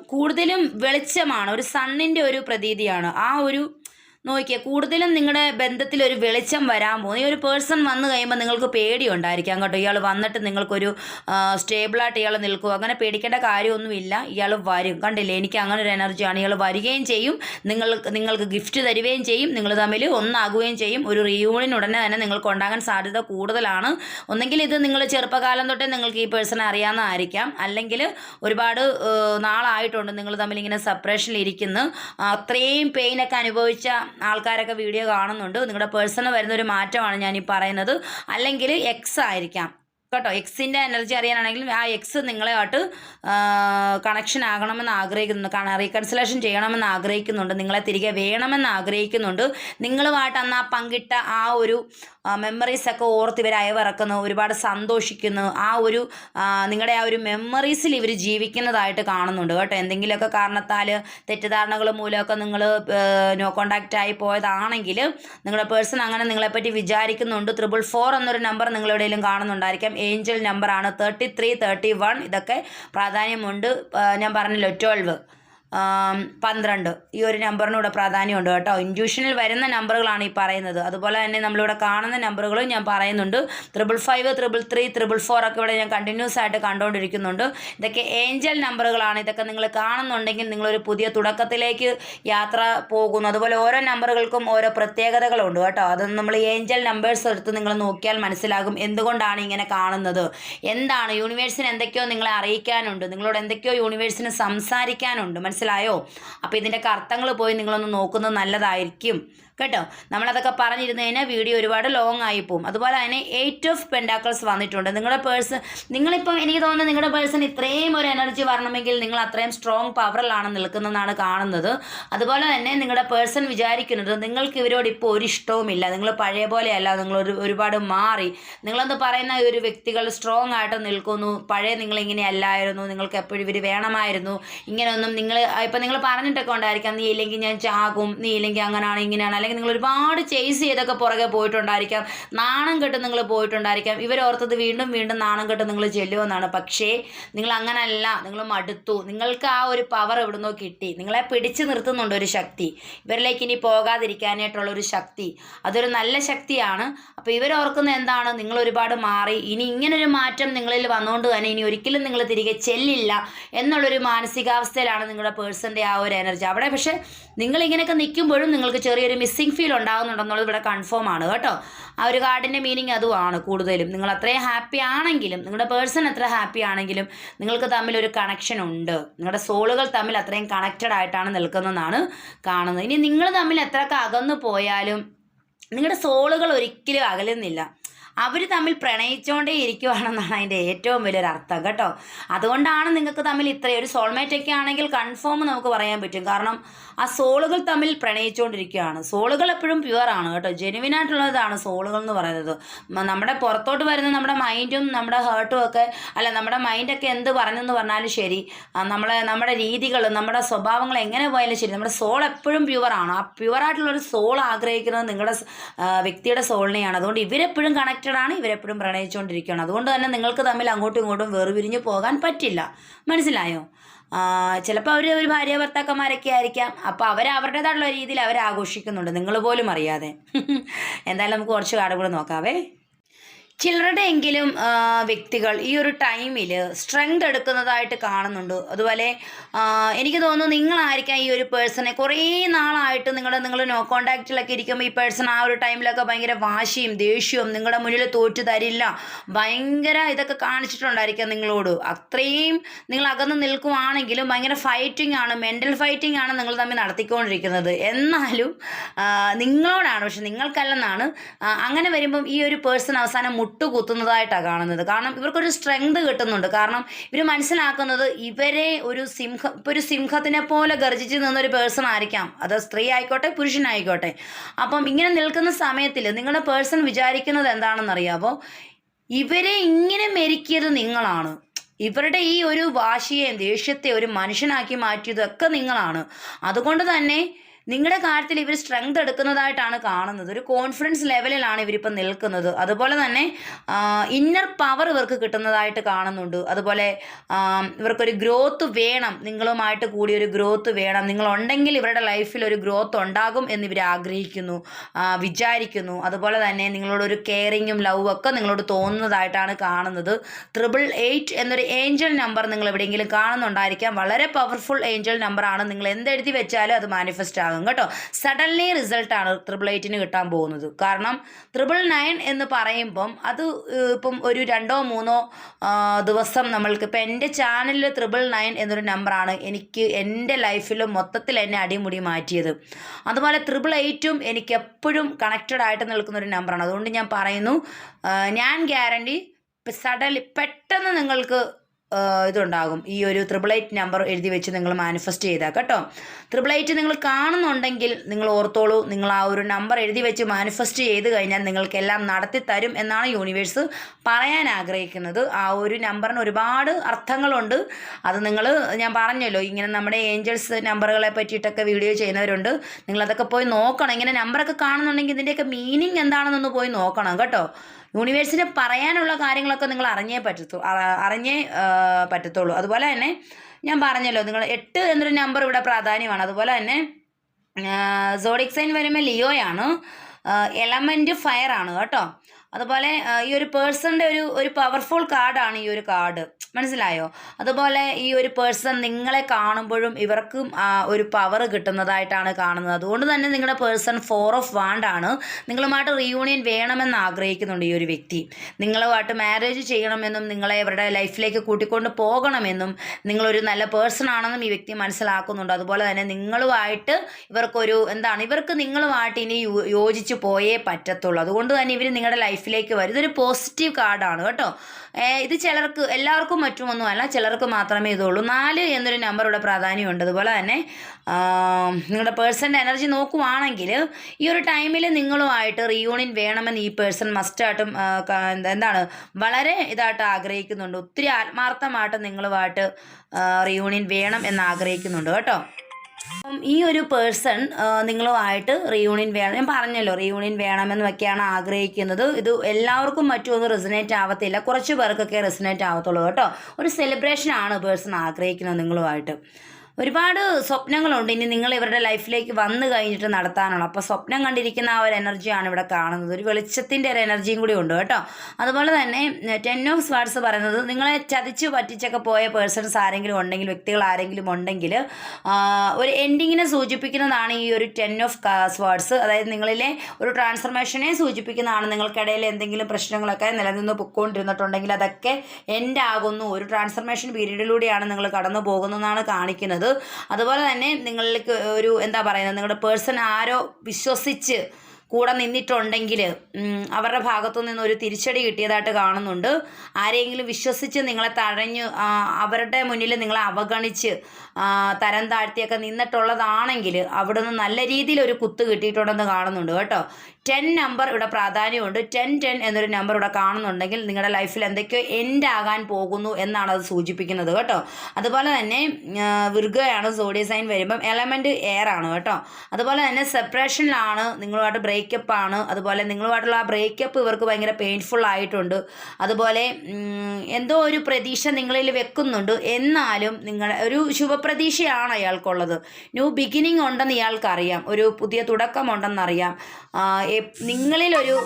കൂടുതലും വെളിച്ചമാണ്. ഒരു സണ്ണിന്റെ ഒരു പ്രതീതിയാണ്. ആ ഒരു നോക്കിയേ കൂടുതലും നിങ്ങളുടെ ബന്ധത്തിൽ ഒരു വെളിച്ചം വരാൻ പോകുന്നു. ഈ ഒരു പേഴ്സൺ വന്നു കഴിയുമ്പോൾ നിങ്ങൾക്ക് പേടി ഉണ്ടായിരിക്കാം കേട്ടോ. ഇയാൾ വന്നിട്ട് നിങ്ങൾക്കൊരു സ്റ്റേബിളായിട്ട് ഇയാൾ നിൽക്കും അങ്ങനെ പേടിക്കേണ്ട കാര്യമൊന്നുമില്ല. ഇയാൾ വരും. കണ്ടില്ലേ എനിക്ക് അങ്ങനെ ഒരു എനർജിയാണ് ഇയാൾ വരികയും ചെയ്യും. നിങ്ങൾ നിങ്ങൾക്ക് ഗിഫ്റ്റ് തരികയും ചെയ്യും. നിങ്ങൾ തമ്മിൽ ഒന്നാകുകയും ചെയ്യും. ഒരു റീയൂണിയൻ ഉടനെ തന്നെ നിങ്ങൾക്ക് ഉണ്ടാകാൻ സാധ്യത കൂടുതലാണ്. ഒന്നെങ്കിൽ ഇത് നിങ്ങൾ ചെറുപ്പകാലം തൊട്ടേ നിങ്ങൾക്ക് ഈ പേഴ്സണെ അറിയാവുന്നതായിരിക്കാം. അല്ലെങ്കിൽ ഒരുപാട് നാളായിട്ടുണ്ട് നിങ്ങൾ തമ്മിൽ ഇങ്ങനെ സെപ്പറേഷനിൽ ഇരിക്കുന്നു. അത്രയും പെയിനൊക്കെ അനുഭവിച്ച ആൾക്കാരൊക്കെ വീഡിയോ കാണുന്നുണ്ട്. നിങ്ങളുടെ പേഴ്സണ് വരുന്ന ഒരു മാറ്റമാണ് ഞാൻ ഈ പറയുന്നത്. അല്ലെങ്കിൽ എക്സ് ആയിരിക്കാം. കേട്ടോ എക്സിന്റെ എനർജി അറിയാനാണെങ്കിലും ആ എക്സ് നിങ്ങളെയായിട്ട് കണക്ഷൻ ആകണമെന്ന് ആഗ്രഹിക്കുന്നുണ്ട്. റീകൺസിലേഷൻ ചെയ്യണമെന്ന് ആഗ്രഹിക്കുന്നുണ്ട്. നിങ്ങളെ തിരികെ വേണമെന്ന് ആഗ്രഹിക്കുന്നുണ്ട്. നിങ്ങളുമായിട്ട് അന്ന് ആ പങ്കിട്ട ആ ഒരു മെമ്മറീസ് ഒക്കെ ഓർത്ത് ഇവർ അയവിറക്കുന്നു ഒരുപാട് സന്തോഷിക്കുന്നു. ആ ഒരു നിങ്ങളുടെ ആ ഒരു മെമ്മറീസിൽ ഇവർ ജീവിക്കുന്നതായിട്ട് കാണുന്നുണ്ട് കേട്ടോ. എന്തെങ്കിലുമൊക്കെ കാരണത്താൽ തെറ്റിദ്ധാരണകൾ മൂലമൊക്കെ നിങ്ങൾ നോ കോണ്ടാക്റ്റ് ആയി പോയതാണെങ്കിൽ നിങ്ങളുടെ പേഴ്സൺ അങ്ങനെ നിങ്ങളെപ്പറ്റി വിചാരിക്കുന്നുണ്ട്. ത്രിബിൾ ഫോർ എന്നൊരു നമ്പർ നിങ്ങളെവിടെയെങ്കിലും കാണുന്നുണ്ടായിരിക്കാം. ഏഞ്ചൽ നമ്പറാണ് തേർട്ടി ത്രീ തേർട്ടി വൺ ഇതൊക്കെ പ്രാധാന്യമുണ്ട്. ഞാൻ പറഞ്ഞല്ലോ ട്വൽവ് പന്ത്രണ്ട്. ഈ ഒരു നമ്പറിനൂടെ പ്രാധാന്യമുണ്ട് കേട്ടോ. ഇൻഡ്യൂഷനിൽ വരുന്ന നമ്പറുകളാണ് ഈ പറയുന്നത്. അതുപോലെ തന്നെ നമ്മളിവിടെ കാണുന്ന നമ്പറുകളും ഞാൻ പറയുന്നുണ്ട്. Triple five triple three triple four ഒക്കെ ഇവിടെ ഞാൻ കണ്ടിന്യൂസ് ആയിട്ട് കണ്ടുകൊണ്ടിരിക്കുന്നുണ്ട്. ഇതൊക്കെ ഏഞ്ചൽ നമ്പറുകളാണ്. ഇതൊക്കെ നിങ്ങൾ കാണുന്നുണ്ടെങ്കിൽ നിങ്ങളൊരു പുതിയ തുടക്കത്തിലേക്ക് യാത്ര പോകുന്നു. അതുപോലെ ഓരോ നമ്പറുകൾക്കും ഓരോ പ്രത്യേകതകളുണ്ട് കേട്ടോ. അത് നമ്മൾ ഏഞ്ചൽ നമ്പേഴ്സ് എടുത്ത് നിങ്ങൾ നോക്കിയാൽ മനസ്സിലാകും എന്തുകൊണ്ടാണ് ഇങ്ങനെ കാണുന്നത്. എന്താണ് യൂണിവേഴ്സിന് എന്തൊക്കെയോ നിങ്ങളെ അറിയിക്കാനുണ്ട്. നിങ്ങളോട് എന്തൊക്കെയോ യൂണിവേഴ്സിന് സംസാരിക്കാനുണ്ട്. മനസ്സിലായോ അപ്പോൾ ഇതിന്റെയൊക്കെ അർത്ഥങ്ങൾ പോയി നിങ്ങളൊന്ന് നോക്കുന്നത് നല്ലതായിരിക്കും. കേട്ടോ? നമ്മളതൊക്കെ പറഞ്ഞിരുന്നു കഴിഞ്ഞാൽ വീഡിയോ ഒരുപാട് ലോങ് ആയി പോകും അതുപോലെ തന്നെ എയ്റ്റ് ഓഫ് പെൻഡാക്കിൾസ് വന്നിട്ടുണ്ട്. നിങ്ങളുടെ പേഴ്സൺ നിങ്ങളിപ്പം എനിക്ക് തോന്നുന്നു നിങ്ങളുടെ പേഴ്സൺ ഇത്രയും ഒരു എനർജി വരണമെങ്കിൽ നിങ്ങൾ അത്രയും സ്ട്രോങ് പവറിലാണ് നിൽക്കുന്നതെന്നാണ് കാണുന്നത്. അതുപോലെ തന്നെ നിങ്ങളുടെ പേഴ്സൺ വിചാരിക്കുന്നത് നിങ്ങൾക്ക് ഇവരോട് ഇപ്പോൾ ഒരു ഇഷ്ടവുമില്ല. നിങ്ങൾ പഴയ പോലെയല്ല നിങ്ങൾ ഒരു ഒരുപാട് മാറി. നിങ്ങളെന്ന് പറയുന്ന ഒരു വ്യക്തികൾ സ്ട്രോങ് ആയിട്ട് നിൽക്കുന്നു. പഴയ നിങ്ങൾ ഇങ്ങനെ അല്ലായിരുന്നു. നിങ്ങൾക്ക് എപ്പോഴും ഇവർ വേണമായിരുന്നു. ഇങ്ങനെയൊന്നും നിങ്ങൾ ഇപ്പം നിങ്ങൾ പറഞ്ഞിട്ടൊക്കെ ഉണ്ടായിരിക്കാം നീ ഇല്ലെങ്കിൽ ഞാൻ ചാകും നീ ഇല്ലെങ്കിൽ അങ്ങനെയാണ് ഇങ്ങനെയാണ്. അല്ലെങ്കിൽ നിങ്ങൾ ഒരുപാട് ചേസ് ചെയ്തൊക്കെ പുറകെ പോയിട്ടുണ്ടായിരിക്കാം. നാണം കെട്ട് നിങ്ങൾ പോയിട്ടുണ്ടായിരിക്കാം. ഇവരോർത്തത് വീണ്ടും വീണ്ടും നാണം കെട്ട് നിങ്ങൾ ചെല്ലുമെന്നാണ്. പക്ഷേ നിങ്ങൾ അങ്ങനല്ല. നിങ്ങൾ മടുത്തു. നിങ്ങൾക്ക് ആ ഒരു പവർ എവിടുന്നോ കിട്ടി. നിങ്ങളെ പിടിച്ചു നിർത്തുന്നുണ്ട് ഒരു ശക്തി. ഇവരിലേക്ക് ഇനി പോകാതിരിക്കാനായിട്ടുള്ള ഒരു ശക്തി. അതൊരു നല്ല ശക്തിയാണ്. അപ്പോൾ ഇവരോർക്കുന്ന എന്താണ്? നിങ്ങൾ ഒരുപാട് മാറി. ഇനി ഇങ്ങനൊരു മാറ്റം നിങ്ങളിൽ വന്നുകൊണ്ട് തന്നെ ഇനി ഒരിക്കലും നിങ്ങൾ തിരികെ ചെല്ലില്ല എന്നുള്ളൊരു മാനസികാവസ്ഥയിലാണ് നിങ്ങളുടെ പേഴ്സന്റെ ആ ഒരു എനർജി അവിടെ പക്ഷേ നിങ്ങൾ ഇങ്ങനെയൊക്കെ നിൽക്കുമ്പോഴും നിങ്ങൾക്ക് ചെറിയൊരു മിസ്സിങ് ഫീൽ ഉണ്ടാകുന്നുണ്ടെന്നുള്ളത് ഇവിടെ കൺഫേം ആണ് കേട്ടോ. ആ ഒരു കാർഡിന്റെ മീനിങ് അതുമാണ് കൂടുതലും. നിങ്ങൾ അത്രയും ഹാപ്പി ആണെങ്കിലും നിങ്ങളുടെ പേഴ്സൺ എത്ര ഹാപ്പി ആണെങ്കിലും നിങ്ങൾക്ക് തമ്മിൽ ഒരു കണക്ഷൻ ഉണ്ട്. നിങ്ങളുടെ സോളുകൾ തമ്മിൽ അത്രയും കണക്റ്റഡ് ആയിട്ടാണ് നിൽക്കുന്നതെന്നാണ് കാണുന്നത്. ഇനി നിങ്ങൾ തമ്മിൽ എത്രയൊക്കെ അകന്നു പോയാലും നിങ്ങളുടെ സോളുകൾ ഒരിക്കലും അകലുന്നില്ല. അവർ തമ്മിൽ പ്രണയിച്ചുകൊണ്ടേ ഇരിക്കുവാണെന്നാണ് അതിന്റെ ഏറ്റവും വലിയൊരു അർത്ഥം കേട്ടോ. അതുകൊണ്ടാണ് നിങ്ങൾക്ക് തമ്മിൽ ഇത്രയും ഒരു സോൾമേറ്റ് ഒക്കെ ആണെങ്കിൽ കൺഫേം നമുക്ക് പറയാൻ പറ്റും. കാരണം ആ സോളുകൾ തമ്മിൽ പ്രണയിച്ചുകൊണ്ടിരിക്കുകയാണ് സോളുകൾ എപ്പോഴും പ്യുവർ ആണ് കേട്ടോ. ജെനുവിൻ ആയിട്ടുള്ളതാണ് സോളുകൾ എന്ന് പറയുന്നത്. നമ്മുടെ പുറത്തോട്ട് വരുന്ന നമ്മുടെ മൈൻഡും നമ്മുടെ ഹേർട്ടും ഒക്കെ അല്ല നമ്മുടെ മൈൻഡൊക്കെ എന്ത് പറഞ്ഞെന്ന് പറഞ്ഞാലും ശരി നമ്മളെ നമ്മുടെ രീതികൾ നമ്മുടെ സ്വഭാവങ്ങൾ എങ്ങനെ പോയാലും ശരി നമ്മുടെ സോൾ എപ്പോഴും പ്യുവർ ആണ്. ആ പ്യുവർ ആയിട്ടുള്ള ഒരു സോൾ ആഗ്രഹിക്കുന്നത് നിങ്ങളുടെ വ്യക്തിയുടെ സോളിനെയാണ് അതുകൊണ്ട് ഇവരെപ്പോഴും കണക്റ്റഡ് ആണ്. ഇവരെപ്പോഴും പ്രണയിച്ചുകൊണ്ടിരിക്കുകയാണ്. അതുകൊണ്ട് തന്നെ നിങ്ങൾക്ക് തമ്മിൽ അങ്ങോട്ടും ഇങ്ങോട്ടും വേർപിരിഞ്ഞ് പോകാൻ പറ്റില്ല. മനസ്സിലായോ? ചിലപ്പോൾ അവർ ഒരു ഭാര്യ ഭർത്താക്കന്മാരൊക്കെ ആയിരിക്കാം. അപ്പോൾ അവർ അവരുടേതായിട്ടുള്ള രീതിയിൽ അവർ ആഘോഷിക്കുന്നുണ്ട്. നിങ്ങൾ പോലും അറിയാതെ. [laughs] എന്തായാലും നമുക്ക് കുറച്ച് കാർഡുകൾ നോക്കാവേ. ചിലരുടെയെങ്കിലും വ്യക്തികൾ ഈ ഒരു ടൈമിൽ സ്ട്രെങ്ത് എടുക്കുന്നതായിട്ട് കാണുന്നുണ്ട്. അതുപോലെ എനിക്ക് തോന്നുന്നു നിങ്ങളായിരിക്കാം ഈ ഒരു പേഴ്സണെ. കുറേ നാളായിട്ട് നിങ്ങളുടെ നിങ്ങൾ നോ കോണ്ടാക്റ്റിലൊക്കെ ഇരിക്കുമ്പോൾ ഈ പേഴ്സൺ ആ ഒരു ടൈമിലൊക്കെ ഭയങ്കര വാശിയും ദേഷ്യവും നിങ്ങളുടെ മുന്നിൽ തോറ്റു തരില്ല. ഭയങ്കര ഇതൊക്കെ കാണിച്ചിട്ടുണ്ടായിരിക്കാം നിങ്ങളോട്. അത്രയും നിങ്ങൾ അകന്ന് നിൽക്കുവാണെങ്കിലും ഭയങ്കര ഫൈറ്റിംഗ് ആണ് മെന്റൽ ഫൈറ്റിംഗ് ആണ് നിങ്ങൾ തമ്മിൽ നടത്തിക്കൊണ്ടിരിക്കുന്നത്. എന്നാലും നിങ്ങളോടാണ് പക്ഷെ നിങ്ങൾക്കല്ലെന്നാണ് അങ്ങനെ വരുമ്പം ഈ ഒരു പേഴ്സൺ അവസാനം മുട്ടുകുത്തുന്നതായിട്ടാണ് കാണുന്നത്. കാരണം ഇവർക്കൊരു സ്ട്രെങ്ത് കിട്ടുന്നുണ്ട്. കാരണം ഇവർ മനസ്സിലാക്കുന്നത് ഇവരെ ഒരു സിംഹ ഇപ്പോൾ ഒരു സിംഹത്തിനെ പോലെ ഗർജിച്ച് നിന്നൊരു പേഴ്സൺ ആയിരിക്കാം. അത് സ്ത്രീ ആയിക്കോട്ടെ പുരുഷനായിക്കോട്ടെ. അപ്പം ഇങ്ങനെ നിൽക്കുന്ന സമയത്തിൽ നിങ്ങളുടെ പേഴ്സൺ വിചാരിക്കുന്നത് എന്താണെന്നറിയാമോ ഇവരെ ഇങ്ങനെ മെരിക്കിയത് നിങ്ങളാണ്. ഇവരുടെ ഈ ഒരു വാശിയെ ദേഷ്യത്തെ ഒരു മനുഷ്യനാക്കി മാറ്റിയതൊക്കെ നിങ്ങളാണ്. അതുകൊണ്ട് തന്നെ നിങ്ങളുടെ കാര്യത്തിൽ ഇവർ സ്ട്രെങ്ത് എടുക്കുന്നതായിട്ടാണ് കാണുന്നത്. ഒരു കോൺഫിഡൻസ് ലെവലിലാണ് ഇവരിപ്പോൾ നിൽക്കുന്നത്. അതുപോലെ തന്നെ ഇന്നർ പവർ ഇവർക്ക് കിട്ടുന്നതായിട്ട് കാണുന്നുണ്ട്. അതുപോലെ ഇവർക്കൊരു ഗ്രോത്ത് വേണം. നിങ്ങളുമായിട്ട് കൂടി ഒരു ഗ്രോത്ത് വേണം. നിങ്ങളുണ്ടെങ്കിൽ ഇവരുടെ ലൈഫിൽ ഒരു ഗ്രോത്ത് ഉണ്ടാകും എന്ന് ഇവർ ആഗ്രഹിക്കുന്നു വിചാരിക്കുന്നു. അതുപോലെ തന്നെ നിങ്ങളോടൊരു കെയറിങ്ങും ലവും ഒക്കെ നിങ്ങളോട് തോന്നുന്നതായിട്ടാണ് കാണുന്നത്. ട്രിപ്പിൾ എയ്റ്റ് എന്നൊരു ഏഞ്ചൽ നമ്പർ നിങ്ങൾ എവിടെയെങ്കിലും കാണുന്നുണ്ടായിരിക്കാം. വളരെ പവർഫുൾ ഏഞ്ചൽ നമ്പറാണ് നിങ്ങൾ എന്തെഴുതി വെച്ചാലും അത് മാനിഫെസ്റ്റ് ആകും. കേട്ടോ? സഡൻലി റിസൾട്ടാണ് ട്രിപ്പിൾ എയ്റ്റിന് കിട്ടാൻ പോകുന്നത്. കാരണം ട്രിപ്പിൾ നയൻ എന്ന് പറയുമ്പം അത് ഇപ്പം ഒരു രണ്ടോ മൂന്നോ ദിവസം നമ്മൾക്ക് ഇപ്പം എന്റെ ചാനലിൽ ട്രിപ്പിൾ നയൻ എന്നൊരു നമ്പറാണ് എനിക്ക് എന്റെ ലൈഫിൽ മൊത്തത്തിൽ എന്നെ അടിമുടി മാറ്റിയത്. അതുപോലെ ട്രിപ്പിൾ എയ്റ്റും എനിക്ക് എപ്പോഴും കണക്റ്റഡ് ആയിട്ട് നിൽക്കുന്ന ഒരു നമ്പറാണ് അതുകൊണ്ട് ഞാൻ പറയുന്നു ഞാൻ ഗ്യാരണ്ടി സഡൻലി പെട്ടെന്ന് നിങ്ങൾക്ക് ഇതുണ്ടാകും. ഈ ഒരു ത്രിപിൾ എയ്റ്റ് നമ്പർ എഴുതി വെച്ച് നിങ്ങൾ മാനിഫെസ്റ്റ് ചെയ്താൽ കേട്ടോ. ത്രിപിൾ എയ്റ്റ് നിങ്ങൾ കാണുന്നുണ്ടെങ്കിൽ നിങ്ങൾ ഓർത്തോളൂ നിങ്ങൾ ആ ഒരു നമ്പർ എഴുതി വെച്ച് മാനിഫെസ്റ്റ് ചെയ്ത് കഴിഞ്ഞാൽ നിങ്ങൾക്കെല്ലാം നടത്തി തരും എന്നാണ് യൂണിവേഴ്സ് പറയാൻ ആഗ്രഹിക്കുന്നത്. ആ ഒരു നമ്പറിന് ഒരുപാട് അർത്ഥങ്ങളുണ്ട്. അത് നിങ്ങൾ ഞാൻ പറഞ്ഞല്ലോ ഇങ്ങനെ നമ്മുടെ ഏഞ്ചൽസ് നമ്പറുകളെ പറ്റിയിട്ടൊക്കെ വീഡിയോ ചെയ്യുന്നവരുണ്ട്. നിങ്ങളതൊക്കെ പോയി നോക്കണം. ഇങ്ങനെ നമ്പറൊക്കെ കാണുന്നുണ്ടെങ്കിൽ ഇതിന്റെയൊക്കെ മീനിങ് എന്താണെന്നൊന്ന് പോയി നോക്കണം കേട്ടോ. യൂണിവേഴ്സിന് പറയാനുള്ള കാര്യങ്ങളൊക്കെ നിങ്ങൾ അറിഞ്ഞേ പറ്റത്തു അറിഞ്ഞേ പറ്റത്തുള്ളൂ. അതുപോലെ തന്നെ ഞാൻ പറഞ്ഞല്ലോ നിങ്ങൾ എട്ട് എന്നൊരു നമ്പർ ഇവിടെ പ്രാധാന്യമാണ്. അതുപോലെ തന്നെ സോഡിക് സൈൻ വരുമ്പോൾ ലിയോയാണ്. എലമെന്റ് ഫയർ ആണ് കേട്ടോ. അതുപോലെ ഈ ഒരു പേഴ്സണിന്റെ ഒരു ഒരു പവർഫുൾ കാർഡാണ് ഈ ഒരു കാർഡ്. മനസ്സിലായോ? അതുപോലെ ഈ ഒരു പേഴ്സൺ നിങ്ങളെ കാണുമ്പോഴും ഇവർക്കും ഒരു പവർ കിട്ടുന്നതായിട്ടാണ് കാണുന്നത്. അതുകൊണ്ട് തന്നെ നിങ്ങളുടെ പേഴ്സൺ ഫോർ ഓഫ് വാണ്ടാണ് നിങ്ങളുമായിട്ട് റീയൂണിയൻ വേണമെന്ന് ആഗ്രഹിക്കുന്നുണ്ട് ഈ ഒരു വ്യക്തി. നിങ്ങളുമായിട്ട് മാരേജ് ചെയ്യണമെന്നും നിങ്ങളെ ഇവരുടെ ലൈഫിലേക്ക് കൂട്ടിക്കൊണ്ട് പോകണമെന്നും നിങ്ങളൊരു നല്ല പേഴ്സൺ ആണെന്നും ഈ വ്യക്തി മനസ്സിലാക്കുന്നുണ്ട്. അതുപോലെ തന്നെ നിങ്ങളുമായിട്ട് ഇവർക്കൊരു എന്താണ് ഇവർക്ക് നിങ്ങളുമായിട്ട് ഇനി യോജിച്ച് പോയേ പറ്റത്തുള്ളൂ. അതുകൊണ്ട് തന്നെ ഇവർ നിങ്ങളുടെ ലൈഫിലേക്ക് വരും. ഇതൊരു പോസിറ്റീവ് കാർഡാണ് കേട്ടോ. ഇത് ചിലർക്ക് എല്ലാവർക്കും മറ്റുമൊന്നുമല്ല ചിലർക്ക് മാത്രമേ ഇതുള്ളൂ. നാല് എന്നൊരു നമ്പർ ഇവിടെ പ്രാധാന്യമുണ്ട്. അതുപോലെ തന്നെ നിങ്ങളുടെ പേഴ്സന്റെ എനർജി നോക്കുവാണെങ്കിൽ ഈ ഒരു ടൈമിൽ നിങ്ങളുമായിട്ട് റീയൂണിയൻ വേണമെന്ന് ഈ പേഴ്സൺ മസ്റ്റായിട്ടും എന്താണ് വളരെ ഇതായിട്ട് ആഗ്രഹിക്കുന്നുണ്ട്. ഒത്തിരി ആത്മാർത്ഥമായിട്ട് നിങ്ങളുമായിട്ട് റീയൂണിയൻ വേണം എന്ന് ആഗ്രഹിക്കുന്നുണ്ട് കേട്ടോ. അപ്പം ഈ ഒരു പേഴ്സൺ നിങ്ങളുമായിട്ട് റീയൂണിയൻ വേണം. ഞാൻ പറഞ്ഞല്ലോ റീയൂണിയൻ വേണമെന്നൊക്കെയാണ് ആഗ്രഹിക്കുന്നത്. ഇത് എല്ലാവർക്കും മറ്റും ഒന്നും റെസിനേറ്റ് ആവത്തില്ല. കുറച്ച് പേർക്കൊക്കെ റെസിനേറ്റ് ആവത്തുള്ളൂ കേട്ടോ. ഒരു സെലിബ്രേഷൻ ആണ് പേഴ്സൺ ആഗ്രഹിക്കുന്നത് നിങ്ങളുമായിട്ട്. ഒരുപാട് സ്വപ്നങ്ങളുണ്ട്. ഇനി നിങ്ങൾ ഇവരുടെ ലൈഫിലേക്ക് വന്നു കഴിഞ്ഞിട്ട് നടത്താനുള്ള അപ്പോൾ സ്വപ്നം കണ്ടിരിക്കുന്ന ആ ഒരു എനർജിയാണ് ഇവിടെ കാണുന്നത്. ഒരു വെളിച്ചത്തിന്റെ ഒരു എനർജിയും കൂടി ഉണ്ട് കേട്ടോ. അതുപോലെ തന്നെ ടെൻ ഓഫ് സ്വാർട്സ് പറയുന്നത് നിങ്ങളെ ചതിച്ച് പറ്റിച്ചൊക്കെ പോയ പേഴ്സൺസ് ആരെങ്കിലും ഉണ്ടെങ്കിൽ വ്യക്തികൾ ആരെങ്കിലും ഉണ്ടെങ്കിൽ ഒരു എൻഡിങ്ങിനെ സൂചിപ്പിക്കുന്നതാണ് ഈ ഒരു ടെൻ ഓഫ് സ്വാർട്സ് അതായത് നിങ്ങളിലെ ഒരു ട്രാൻസ്ഫർമേഷനെ സൂചിപ്പിക്കുന്നതാണ്. നിങ്ങൾക്കിടയിൽ എന്തെങ്കിലും പ്രശ്നങ്ങളൊക്കെ നിലനിന്ന് പൊക്കോണ്ടിരുന്നിട്ടുണ്ടെങ്കിൽ അതൊക്കെ എൻഡ് ആകുന്നു. ഒരു ട്രാൻസ്ഫർമേഷൻ പീരീഡിലൂടെയാണ് നിങ്ങൾ കടന്നു പോകുന്നതെന്നാണ് കാണിക്കുന്നത്. അതുപോലെ തന്നെ നിങ്ങൾക്ക് ഒരു എന്താ പറയുന്നത് നിങ്ങളുടെ പേഴ്സൺ ആരോ വിശ്വസിച്ച് കൂടെ നിന്നിട്ടുണ്ടെങ്കിൽ അവരുടെ ഭാഗത്തു നിന്ന് ഒരു തിരിച്ചടി കിട്ടിയതായിട്ട് കാണുന്നുണ്ട്. ആരെങ്കിലും വിശ്വസിച്ച് നിങ്ങളെ തഴഞ്ഞ് അവരുടെ മുന്നിൽ നിങ്ങളെ അവഗണിച്ച് തരം താഴ്ത്തിയൊക്കെ നിന്നിട്ടുള്ളതാണെങ്കിൽ അവിടെ നിന്ന് നല്ല രീതിയിൽ ഒരു കുത്ത് കിട്ടിയിട്ടുണ്ടെന്ന് കാണുന്നുണ്ട് കേട്ടോ. ടെൻ നമ്പർ ഇവിടെ പ്രാധാന്യമുണ്ട്. ടെൻ ടെൻ എന്നൊരു നമ്പർ ഇവിടെ കാണുന്നുണ്ടെങ്കിൽ നിങ്ങളുടെ ലൈഫിൽ എന്തൊക്കെയോ എൻഡ് ആകാൻ പോകുന്നു എന്നാണ് അത് സൂചിപ്പിക്കുന്നത് കേട്ടോ. അതുപോലെ തന്നെ വൃഗയാണ് സോഡിയ സൈൻ വരുമ്പം എലമെന്റ് എയർ ആണ് കേട്ടോ. അതുപോലെ തന്നെ സെപ്പറേഷനിലാണ് നിങ്ങളുമായിട്ട് ബ്രേക്കപ്പ് ആണ്. അതുപോലെ നിങ്ങളുമായിട്ടുള്ള ആ ബ്രേക്കപ്പ് ഇവർക്ക് ഭയങ്കര പെയിൻഫുൾ ആയിട്ടുണ്ട്. അതുപോലെ എന്തോ ഒരു പ്രതീക്ഷ നിങ്ങളിൽ വെക്കുന്നുണ്ട്. എന്നാലും നിങ്ങൾ ഒരു ശുഭപ്രതീക്ഷയാണ് അയാൾക്കുള്ളത്. ന്യൂ ബിഗിനിങ് ഉണ്ടെന്ന് ഇയാൾക്കറിയാം. ഒരു പുതിയ തുടക്കമുണ്ടെന്നറിയാം. നിങ്ങളിലൊരു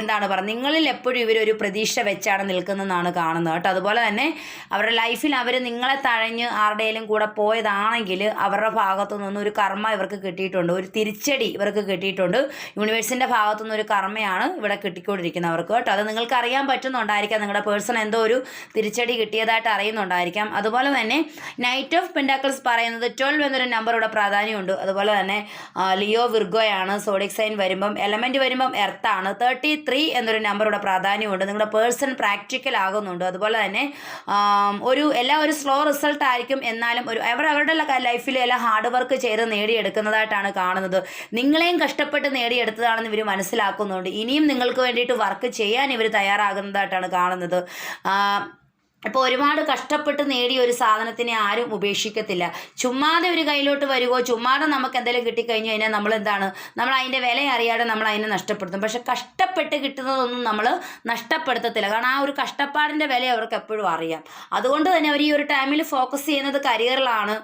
എന്താണ് പറയുക നിങ്ങളിൽ എപ്പോഴും ഇവരൊരു പ്രതീക്ഷ വെച്ചാണ് നിൽക്കുന്നതെന്നാണ് കാണുന്നത് കേട്ടോ. അതുപോലെ തന്നെ അവരുടെ ലൈഫിൽ അവർ നിങ്ങളെ തഴഞ്ഞ് ആരുടെയും കൂടെ പോയതാണെങ്കിൽ അവരുടെ ഭാഗത്തു നിന്ന് ഒരു കർമ്മ ഇവർക്ക് കിട്ടിയിട്ടുണ്ട്. ഒരു തിരിച്ചടി ഇവർക്ക് കിട്ടിയിട്ടുണ്ട്. യൂണിവേഴ്സിന്റെ ഭാഗത്തു നിന്ന് ഒരു കർമ്മയാണ് ഇവിടെ കിട്ടിക്കൊണ്ടിരിക്കുന്നവർക്ക് കേട്ടോ. അത് നിങ്ങൾക്ക് അറിയാൻ പറ്റുന്നുണ്ടായിരിക്കാം. നിങ്ങളുടെ പേഴ്സൺ എന്തോ ഒരു തിരിച്ചടി കിട്ടിയതായിട്ട് അറിയുന്നുണ്ടായിരിക്കാം. അതുപോലെ തന്നെ നൈറ്റ് ഓഫ് പെൻഡാക്കിൾസ് പറയുന്നത് ട്വൽവ് എന്നൊരു നമ്പർ ഇവിടെ പ്രാധാന്യമുണ്ട്. അതുപോലെ തന്നെ ലിയോ വിർഗോയാണ് സോഡിക് സൈൻ വരുമ്പം എലമെന്റ് വരുമ്പം എർത്താണ് തേർട്ടി ത്രീ എന്നൊരു നമ്പർ ഇവിടെ പ്രാധാന്യമുണ്ട്. നിങ്ങളുടെ പേഴ്സൺ പ്രാക്ടിക്കൽ ആകുന്നുണ്ട്. അതുപോലെ തന്നെ ഒരു എല്ലാ ഒരു സ്ലോ റിസൾട്ട് ആയിരിക്കും. എന്നാലും ഒരു അവർ അവരുടെ ലൈഫിൽ എല്ലാം ഹാർഡ് വർക്ക് ചെയ്ത് നേടിയെടുക്കുന്നതായിട്ടാണ് കാണുന്നത്. നിങ്ങളെയും കഷ്ടപ്പെട്ട് നേടിയെടുത്തതാണെന്ന് ഇവർ മനസ്സിലാക്കുന്നുണ്ട്. ഇനിയും നിങ്ങൾക്ക് വേണ്ടിയിട്ട് വർക്ക് ചെയ്യാൻ ഇവർ തയ്യാറാകുന്നതായിട്ടാണ് കാണുന്നത്. ഇപ്പോൾ ഒരുപാട് കഷ്ടപ്പെട്ട് നേടിയ ഒരു സാധനത്തിനെ ആരും ഉപേക്ഷിക്കത്തില്ല. ചുമ്മാതെ ഒരു കയ്യിലോട്ട് വരുമോ ചുമ്മാതെ നമുക്ക് എന്തെങ്കിലും കിട്ടിക്കഴിഞ്ഞു കഴിഞ്ഞാൽ നമ്മൾ എന്താണ്? നമ്മൾ അതിന്റെ വില അറിയാതെ നമ്മൾ അതിനെ നഷ്ടപ്പെടുത്തും. പക്ഷെ കഷ്ടപ്പെട്ട് കിട്ടുന്നതൊന്നും നമ്മൾ നഷ്ടപ്പെടുത്തത്തില്ല. കാരണം ആ ഒരു കഷ്ടപ്പാടിന്റെ വില അവർക്ക് എപ്പോഴും അറിയാം. അതുകൊണ്ട് തന്നെ അവർ ഈ ഒരു ടൈമിൽ ഫോക്കസ് ചെയ്യുന്നത് കരിയറിലാണ്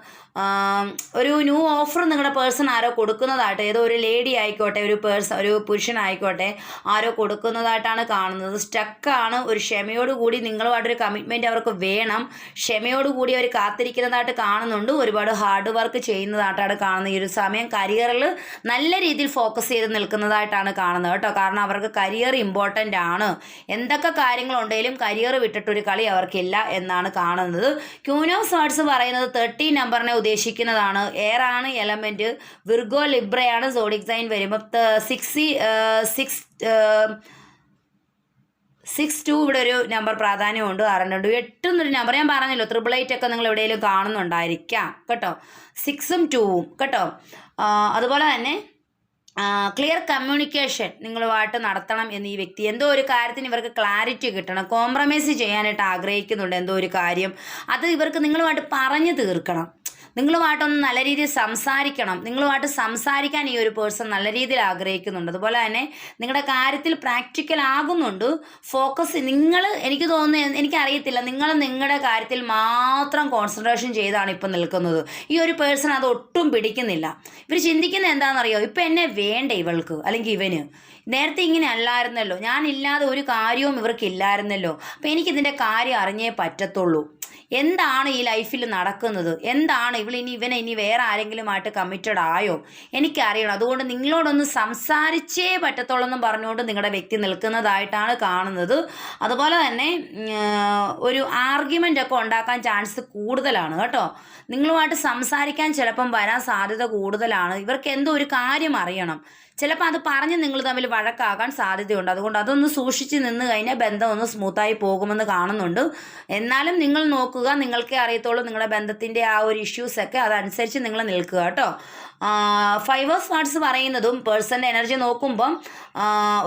ഒരു ന്യൂ ഓഫർ നിങ്ങളുടെ പേഴ്സൺ ആരോ കൊടുക്കുന്നതായിട്ട് ഏതോ ഒരു ലേഡി ആയിക്കോട്ടെ ഒരു പേഴ്സൺ ഒരു പുരുഷനായിക്കോട്ടെ ആരോ കൊടുക്കുന്നതായിട്ടാണ് കാണുന്നത്. സ്റ്റക്കാണ് ഒരു ക്ഷമയോടുകൂടി നിങ്ങളുമായിട്ടൊരു കമ്മിറ്റ്മെന്റ് അവർക്ക് വേണം. ക്ഷമയോടുകൂടി അവർ കാത്തിരിക്കുന്നതായിട്ട് കാണുന്നുണ്ട്. ഒരുപാട് ഹാർഡ് വർക്ക് ചെയ്യുന്നതായിട്ടാണ് കാണുന്നത്. ഈ ഒരു സമയം കരിയറിൽ നല്ല രീതിയിൽ ഫോക്കസ് ചെയ്ത് നിൽക്കുന്നതായിട്ടാണ് കാണുന്നത് കേട്ടോ. കാരണം അവർക്ക് കരിയർ ഇമ്പോർട്ടന്റ് ആണ്. എന്തൊക്കെ കാര്യങ്ങളുണ്ടെങ്കിലും കരിയർ വിട്ടിട്ടൊരു കളി അവർക്കില്ല എന്നാണ് കാണുന്നത്. ക്യൂനോസ് വേർഡ്സ് പറയുന്നത് തേർട്ടീൻ നമ്പറിനെ ഉദ്ദേശിക്കുന്നതാണ്. എയർ ആണ് എലമെന്റ് വിർഗോ ലിബ്രയാണ് സോഡിക് സൈൻ വരുമ്പോൾ സിക്സ് സിക്സ് സിക്സ് ടു ഇവിടെ ഒരു നമ്പർ പ്രാധാന്യമുണ്ട്. ആറുണ്ട് എട്ട് എന്നൊരു നമ്പർ ഞാൻ പറഞ്ഞല്ലോ ത്രിബിൾ എയ്റ്റ് ഒക്കെ നിങ്ങൾ എവിടെയെങ്കിലും കാണുന്നുണ്ടായിരിക്കാം. കേട്ടോ? സിക്സും ടൂവും കേട്ടോ? അതുപോലെ തന്നെ ക്ലിയർ കമ്മ്യൂണിക്കേഷൻ നിങ്ങളുമായിട്ട് നടത്തണം എന്ന് ഈ വ്യക്തി എന്തോ ഒരു കാര്യത്തിന് ഇവർക്ക് ക്ലാരിറ്റി കിട്ടണം. കോംപ്രമൈസ് ചെയ്യാനായിട്ട് ആഗ്രഹിക്കുന്നുണ്ട് എന്തോ ഒരു കാര്യം. അത് ഇവർക്ക് നിങ്ങളുമായിട്ട് പറഞ്ഞു തീർക്കണം. നിങ്ങളുമായിട്ടൊന്ന് നല്ല രീതിയിൽ സംസാരിക്കണം. നിങ്ങളുമായിട്ട് സംസാരിക്കാൻ ഈ ഒരു പേഴ്സൺ നല്ല രീതിയിൽ ആഗ്രഹിക്കുന്നുണ്ട്. അതുപോലെ തന്നെ നിങ്ങളുടെ കാര്യത്തിൽ പ്രാക്ടിക്കൽ ആകുന്നുണ്ട്. ഫോക്കസ് നിങ്ങൾ എനിക്ക് തോന്നുന്നു എനിക്കറിയത്തില്ല. നിങ്ങൾ നിങ്ങളുടെ കാര്യത്തിൽ മാത്രം കോൺസെൻട്രേഷൻ ചെയ്താണ് ഇപ്പം നിൽക്കുന്നത്. ഈ ഒരു പേഴ്സൺ അത് ഒട്ടും പിടിക്കുന്നില്ല. ഇവർ ചിന്തിക്കുന്നത് എന്താണെന്നറിയോ? ഇപ്പം എന്നെ വേണ്ട ഇവൾക്ക്? അല്ലെങ്കിൽ ഇവന്? നേരത്തെ ഇങ്ങനെ അല്ലായിരുന്നല്ലോ. ഞാനില്ലാതെ ഒരു കാര്യവും ഇവർക്കില്ലായിരുന്നല്ലോ. അപ്പം എനിക്കിതിന്റെ കാര്യം അറിഞ്ഞേ പറ്റത്തുള്ളൂ. എന്താണ് ഈ ലൈഫിൽ നടക്കുന്നത്? എന്താണ് ഇവൾ ഇനി ഇവനെ ഇനി വേറെ ആരെങ്കിലുമായിട്ട് കമ്മിറ്റഡ് ആയോ? എനിക്കറിയണം. അതുകൊണ്ട് നിങ്ങളോടൊന്ന് സംസാരിച്ചേ പറ്റത്തുള്ളൂ പറഞ്ഞുകൊണ്ട് നിങ്ങളുടെ വ്യക്തി നിൽക്കുന്നതായിട്ടാണ് കാണുന്നത്. അതുപോലെ തന്നെ ഒരു ആർഗ്യുമെന്റ് ഒക്കെ ഉണ്ടാക്കാൻ ചാൻസ് കൂടുതലാണ് കേട്ടോ. നിങ്ങളുമായിട്ട് സംസാരിക്കാൻ ചിലപ്പം വരാൻ സാധ്യത കൂടുതലാണ്. ഇവർക്ക് എന്തോ ഒരു കാര്യം അറിയണം. ചിലപ്പോൾ അത് പറഞ്ഞ് നിങ്ങൾ തമ്മിൽ വഴക്കാകാൻ സാധ്യതയുണ്ട്. അതുകൊണ്ട് അതൊന്ന് സൂക്ഷിച്ച് നിന്ന് കഴിഞ്ഞാൽ ബന്ധം ഒന്ന് സ്മൂത്തായി പോകുമെന്ന് കാണുന്നുണ്ട്. എന്നാലും നിങ്ങൾ നോക്കുക നിങ്ങൾക്കേ അറിയത്തുള്ളൂ നിങ്ങളുടെ ബന്ധത്തിന്റെ ആ ഒരു ഇഷ്യൂസൊക്കെ അതനുസരിച്ച് നിങ്ങൾ നിൽക്കുക കേട്ടോ. ഫൈവ് ഓഫ് വാട്സ് പറയുന്നതും പേഴ്സന്റെ എനർജി നോക്കുമ്പം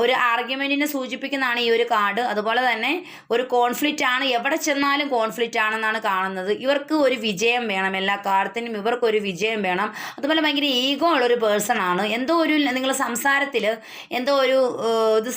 ഒരു ആർഗ്യുമെന്റിനെ സൂചിപ്പിക്കുന്നതാണ് ഈ ഒരു കാർഡ് അതുപോലെ തന്നെ ഒരു കോൺഫ്ലിക്റ്റ് ആണ് എവിടെ ചെന്നാലും കോൺഫ്ലിക്റ്റ് ആണെന്നാണ് കാണുന്നത്. ഇവർക്ക് ഒരു വിജയം വേണം എല്ലാ കാര്യത്തിനും ഇവർക്കൊരു വിജയം വേണം. അതുപോലെ ഭയങ്കര ഈഗോ ഉള്ളൊരു പേഴ്സൺ ആണ്. എന്തോ ഒരു നിങ്ങൾ സംസാരത്തിൽ എന്തോ ഒരു ഇത്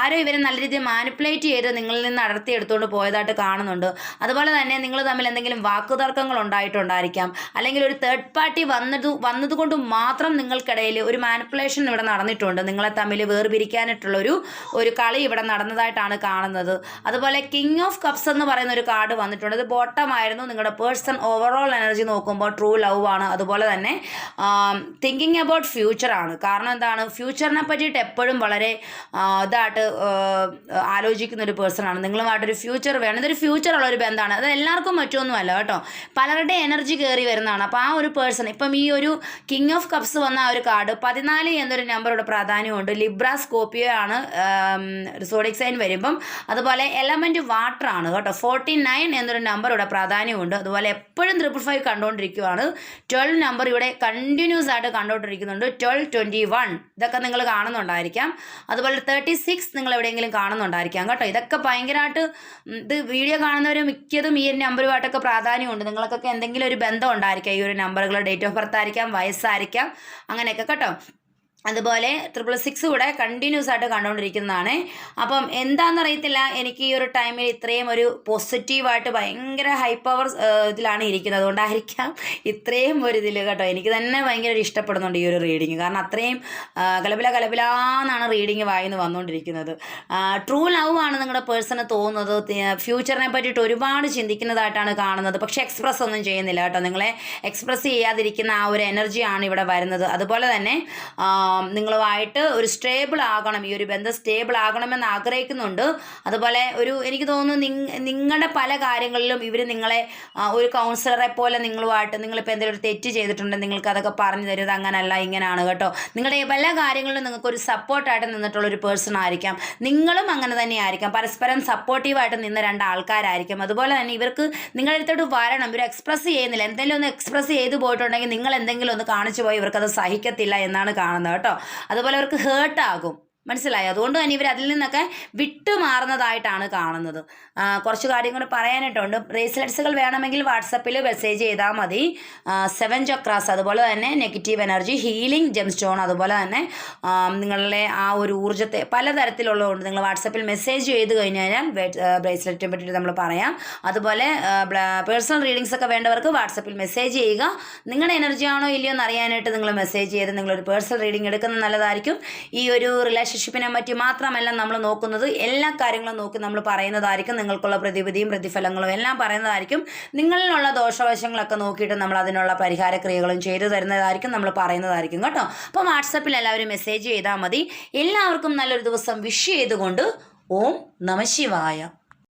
ആരോ ഇവരെ നല്ല രീതിയിൽ മാനിപ്പുലേറ്റ് ചെയ്ത് നിങ്ങളിൽ നിന്ന് അടർത്തി എടുത്തുകൊണ്ട് പോയതായിട്ട് കാണുന്നുണ്ട്. അതുപോലെ തന്നെ നിങ്ങൾ തമ്മിൽ എന്തെങ്കിലും വാക്കുതർക്കങ്ങൾ ഉണ്ടായിട്ടുണ്ടായിരിക്കാം. അല്ലെങ്കിൽ ഒരു തേർഡ് പാർട്ടി വന്നത് വന്നതുകൊണ്ട് മാത്രം നിങ്ങൾക്കിടയിൽ ഒരു മാനിപ്പുലേഷൻ ഇവിടെ നടന്നിട്ടുണ്ട്. നിങ്ങളെ തമ്മിൽ വേർപിരിക്കാനായിട്ടുള്ള ഒരു ഒരു കളി ഇവിടെ നടന്നതായിട്ടാണ് കാണുന്നത്. അതുപോലെ കിങ് ഓഫ് കപ്സ് എന്ന് പറയുന്ന ഒരു കാർഡ് വന്നിട്ടുണ്ട്. ഇത് ബോട്ടം ആയിരുന്നു. നിങ്ങളുടെ പേഴ്സൺ ഓവറോൾ എനർജി നോക്കുമ്പോൾ ട്രൂ ലവ് ആണ്. അതുപോലെ തന്നെ തിങ്കിങ് അബൌട്ട് ഫ്യൂച്ചർ ആണ്. കാരണം എന്താണ്? ഫ്യൂച്ചറിനെ പറ്റിയിട്ട് എപ്പോഴും വളരെ ഇതായിട്ട് ആലോചിക്കുന്ന ഒരു പേഴ്സൺ ആണ്. നിങ്ങളുമായിട്ടൊരു ഫ്യൂച്ചർ വേണം. ഇതൊരു ഫ്യൂച്ചർ ഉള്ള ഒരു ബന്ധമാണ്. അത് എല്ലാവർക്കും പറ്റുമൊന്നുമല്ല കേട്ടോ. പലരുടെ എനർജി കയറി വരുന്നതാണ്. അപ്പോൾ ആ ഒരു പേഴ്സൺ ഇപ്പം ഈ ഒരു കിങ് ഓഫ് കപ്സ് വന്ന ആ ഒരു കാർഡ് പതിനാല് എന്നൊരു നമ്പറുടെ പ്രാധാന്യമുണ്ട്. ലിബ്ര സ്കോപ്പിയോ ആണ് സോഡിക് സൈൻ വരുമ്പം. അതുപോലെ എലമെന്റ് വാട്ടർ ആണ് കേട്ടോ. ഫോർട്ടി നയൻ എന്നൊരു നമ്പർ ഇവിടെ പ്രാധാന്യമുണ്ട്. അതുപോലെ എപ്പോഴും ത്രിപ്പിൾ ഫൈവ് കണ്ടുകൊണ്ടിരിക്കുവാണ് ട്വൽവ് നമ്പർ ഇവിടെ കണ്ടിന്യൂസ് ആയിട്ട് കണ്ടുകൊണ്ടിരിക്കുന്നുണ്ട് ട്വൽവ് ട്വന്റി വൺ ഇതൊക്കെ നിങ്ങൾ കാണുന്നുണ്ടായിരിക്കാം. അതുപോലെ തേർട്ടി സിക്സ് നിങ്ങൾ എവിടെയെങ്കിലും കാണുന്നുണ്ടായിരിക്കാം കേട്ടോ. ഇതൊക്കെ ഭയങ്കരമായിട്ട് ഇത് വീഡിയോ കാണുന്നവർ മിക്കതും ഈ നമ്പറുമായിട്ടൊക്കെ പ്രാധാന്യമുണ്ട്. നിങ്ങൾക്കൊക്കെ എന്തെങ്കിലും ഒരു ബന്ധം ഉണ്ടായിരിക്കാം ഈ ഒരു നമ്പറുകൾ ഡേറ്റ് ഓഫ് ബർത്ത് ആയിരിക്കാം വയസ്സായിരിക്കാം അങ്ങനെയൊക്കെ കേട്ടോ. അതുപോലെ ട്രിപ്പിൾ സിക്സ് കൂടെ കണ്ടിന്യൂസ് ആയിട്ട് കണ്ടുകൊണ്ടിരിക്കുന്നതാണ് അപ്പം എന്താണെന്ന് അറിയത്തില്ല എനിക്ക് ഈ ഒരു ടൈമിൽ ഇത്രയും ഒരു പോസിറ്റീവായിട്ട് ഭയങ്കര ഹൈ പവർ ഇതിലാണ് ഇരിക്കുന്നത്. അതുകൊണ്ടായിരിക്കാം ഇത്രയും ഒരു ഇതിൽ കേട്ടോ. എനിക്ക് തന്നെ ഭയങ്കര ഇഷ്ടപ്പെടുന്നുണ്ട് ഈ ഒരു റീഡിങ് കാരണം അത്രയും കലപില കലപിലാന്നാണ് റീഡിങ് വായിന്ന് വന്നുകൊണ്ടിരിക്കുന്നത് ട്രൂ ലവ് ആണ് നിങ്ങളുടെ പേഴ്സണ് തോന്നുന്നത്. ഫ്യൂച്ചറിനെ പറ്റിയിട്ട് ഒരുപാട് ചിന്തിക്കുന്നതായിട്ടാണ് കാണുന്നത്. പക്ഷെ എക്സ്പ്രസ് ഒന്നും ചെയ്യുന്നില്ല കേട്ടോ. നിങ്ങളെ എക്സ്പ്രസ് ചെയ്യാതിരിക്കുന്ന ആ ഒരു എനർജിയാണ് ഇവിടെ വരുന്നത്. അതുപോലെ തന്നെ നിങ്ങളുമായിട്ട് ഒരു സ്റ്റേബിൾ ആകണം. ഈ ഒരു ബന്ധം സ്റ്റേബിൾ ആകണമെന്ന് ആഗ്രഹിക്കുന്നുണ്ട്. അതുപോലെ ഒരു എനിക്ക് തോന്നുന്നു നിങ് നിങ്ങളുടെ പല കാര്യങ്ങളിലും ഇവർ നിങ്ങളെ ഒരു കൗൺസിലറെ പോലെ നിങ്ങളുമായിട്ട് നിങ്ങളിപ്പോൾ എന്തെങ്കിലും ഒരു തെറ്റ് ചെയ്തിട്ടുണ്ടെങ്കിൽ നിങ്ങൾക്ക് അതൊക്കെ പറഞ്ഞു തരുന്നത് അങ്ങനല്ല ഇങ്ങനെയാണ് കേട്ടോ. നിങ്ങളുടെ പല കാര്യങ്ങളിലും നിങ്ങൾക്ക് ഒരു സപ്പോർട്ടായിട്ട് നിന്നിട്ടുള്ള ഒരു പേഴ്സൺ ആയിരിക്കാം. നിങ്ങളും അങ്ങനെ തന്നെ ആയിരിക്കാം. പരസ്പരം സപ്പോർട്ടീവായിട്ട് നിന്ന രണ്ട് ആൾക്കാരായിരിക്കും അതുപോലെ തന്നെ ഇവർക്ക് നിങ്ങളുടെ അടുത്തോട്ട് വരണം. ഇവർ എക്സ്പ്രസ് ചെയ്യുന്നില്ല. എന്തെങ്കിലും ഒന്ന് എക്സ്പ്രസ് ചെയ്തു പോയിട്ടുണ്ടെങ്കിൽ നിങ്ങൾ എന്തെങ്കിലും ഒന്ന് കാണിച്ചു പോയി ഇവർക്കത് സഹിക്കത്തില്ല എന്നാണ് കാണുന്നത് കേട്ടോ. അതുപോലെ അവർക്ക് ഹേർട്ട് ആകും. മനസ്സിലായി? അതുകൊണ്ട് തന്നെ ഇവർ അതിൽ നിന്നൊക്കെ വിട്ടുമാറുന്നതായിട്ടാണ് കാണുന്നത്. കുറച്ച് കാര്യം കൂടെ പറയാനായിട്ടുണ്ട് ബ്രേസ്ലെറ്റ്സുകൾ വേണമെങ്കിൽ വാട്സപ്പിൽ മെസ്സേജ് ചെയ്താൽ മതി. സെവൻ ചക്രാസ് അതുപോലെ തന്നെ negative energy healing gem stone അതുപോലെ തന്നെ നിങ്ങളുടെ ആ ഒരു ഊർജത്തെ പലതരത്തിലുള്ളതുകൊണ്ട് നിങ്ങൾ വാട്സപ്പിൽ മെസ്സേജ് ചെയ്ത് കഴിഞ്ഞാൽ ബ്രേസ്ലെറ്റിനെ പറ്റിയിട്ട് നമ്മൾ പറയാം. അതുപോലെ പേഴ്സണൽ റീഡിങ്സ് ഒക്കെ വേണ്ടവർക്ക് വാട്സപ്പിൽ മെസ്സേജ് ചെയ്യുക. നിങ്ങളുടെ എനർജി ആണോ ഇല്ലയോ എന്ന് അറിയാനായിട്ട് നിങ്ങൾ മെസ്സേജ് ചെയ്ത് നിങ്ങളൊരു പേഴ്സണൽ റീഡിംഗ് എടുക്കുന്നത് നല്ലതായിരിക്കും. ഈ ഒരു റിലേഷൻഷിപ്പിനെ പറ്റി മാത്രമല്ല നമ്മൾ നോക്കുന്നത്. എല്ലാ കാര്യങ്ങളും നോക്കി നമ്മൾ പറയുന്നതായിരിക്കും. നിങ്ങൾക്കുള്ള പ്രതിവിധിയും പ്രതിഫലങ്ങളും എല്ലാം പറയുന്നതായിരിക്കും. നിങ്ങളിലുള്ള ദോഷവശങ്ങളൊക്കെ നോക്കിയിട്ട് നമ്മൾ അതിനുള്ള പരിഹാര ക്രിയകളും ചെയ്തു തരുന്നതായിരിക്കും നമ്മൾ പറയുന്നതായിരിക്കും കേട്ടോ. അപ്പോൾ വാട്സപ്പിൽ എല്ലാവരും മെസ്സേജ് ചെയ്താൽ മതി. എല്ലാവർക്കും നല്ലൊരു ദിവസം വിഷ് ചെയ്തുകൊണ്ട് ഓം നമ ശിവായ.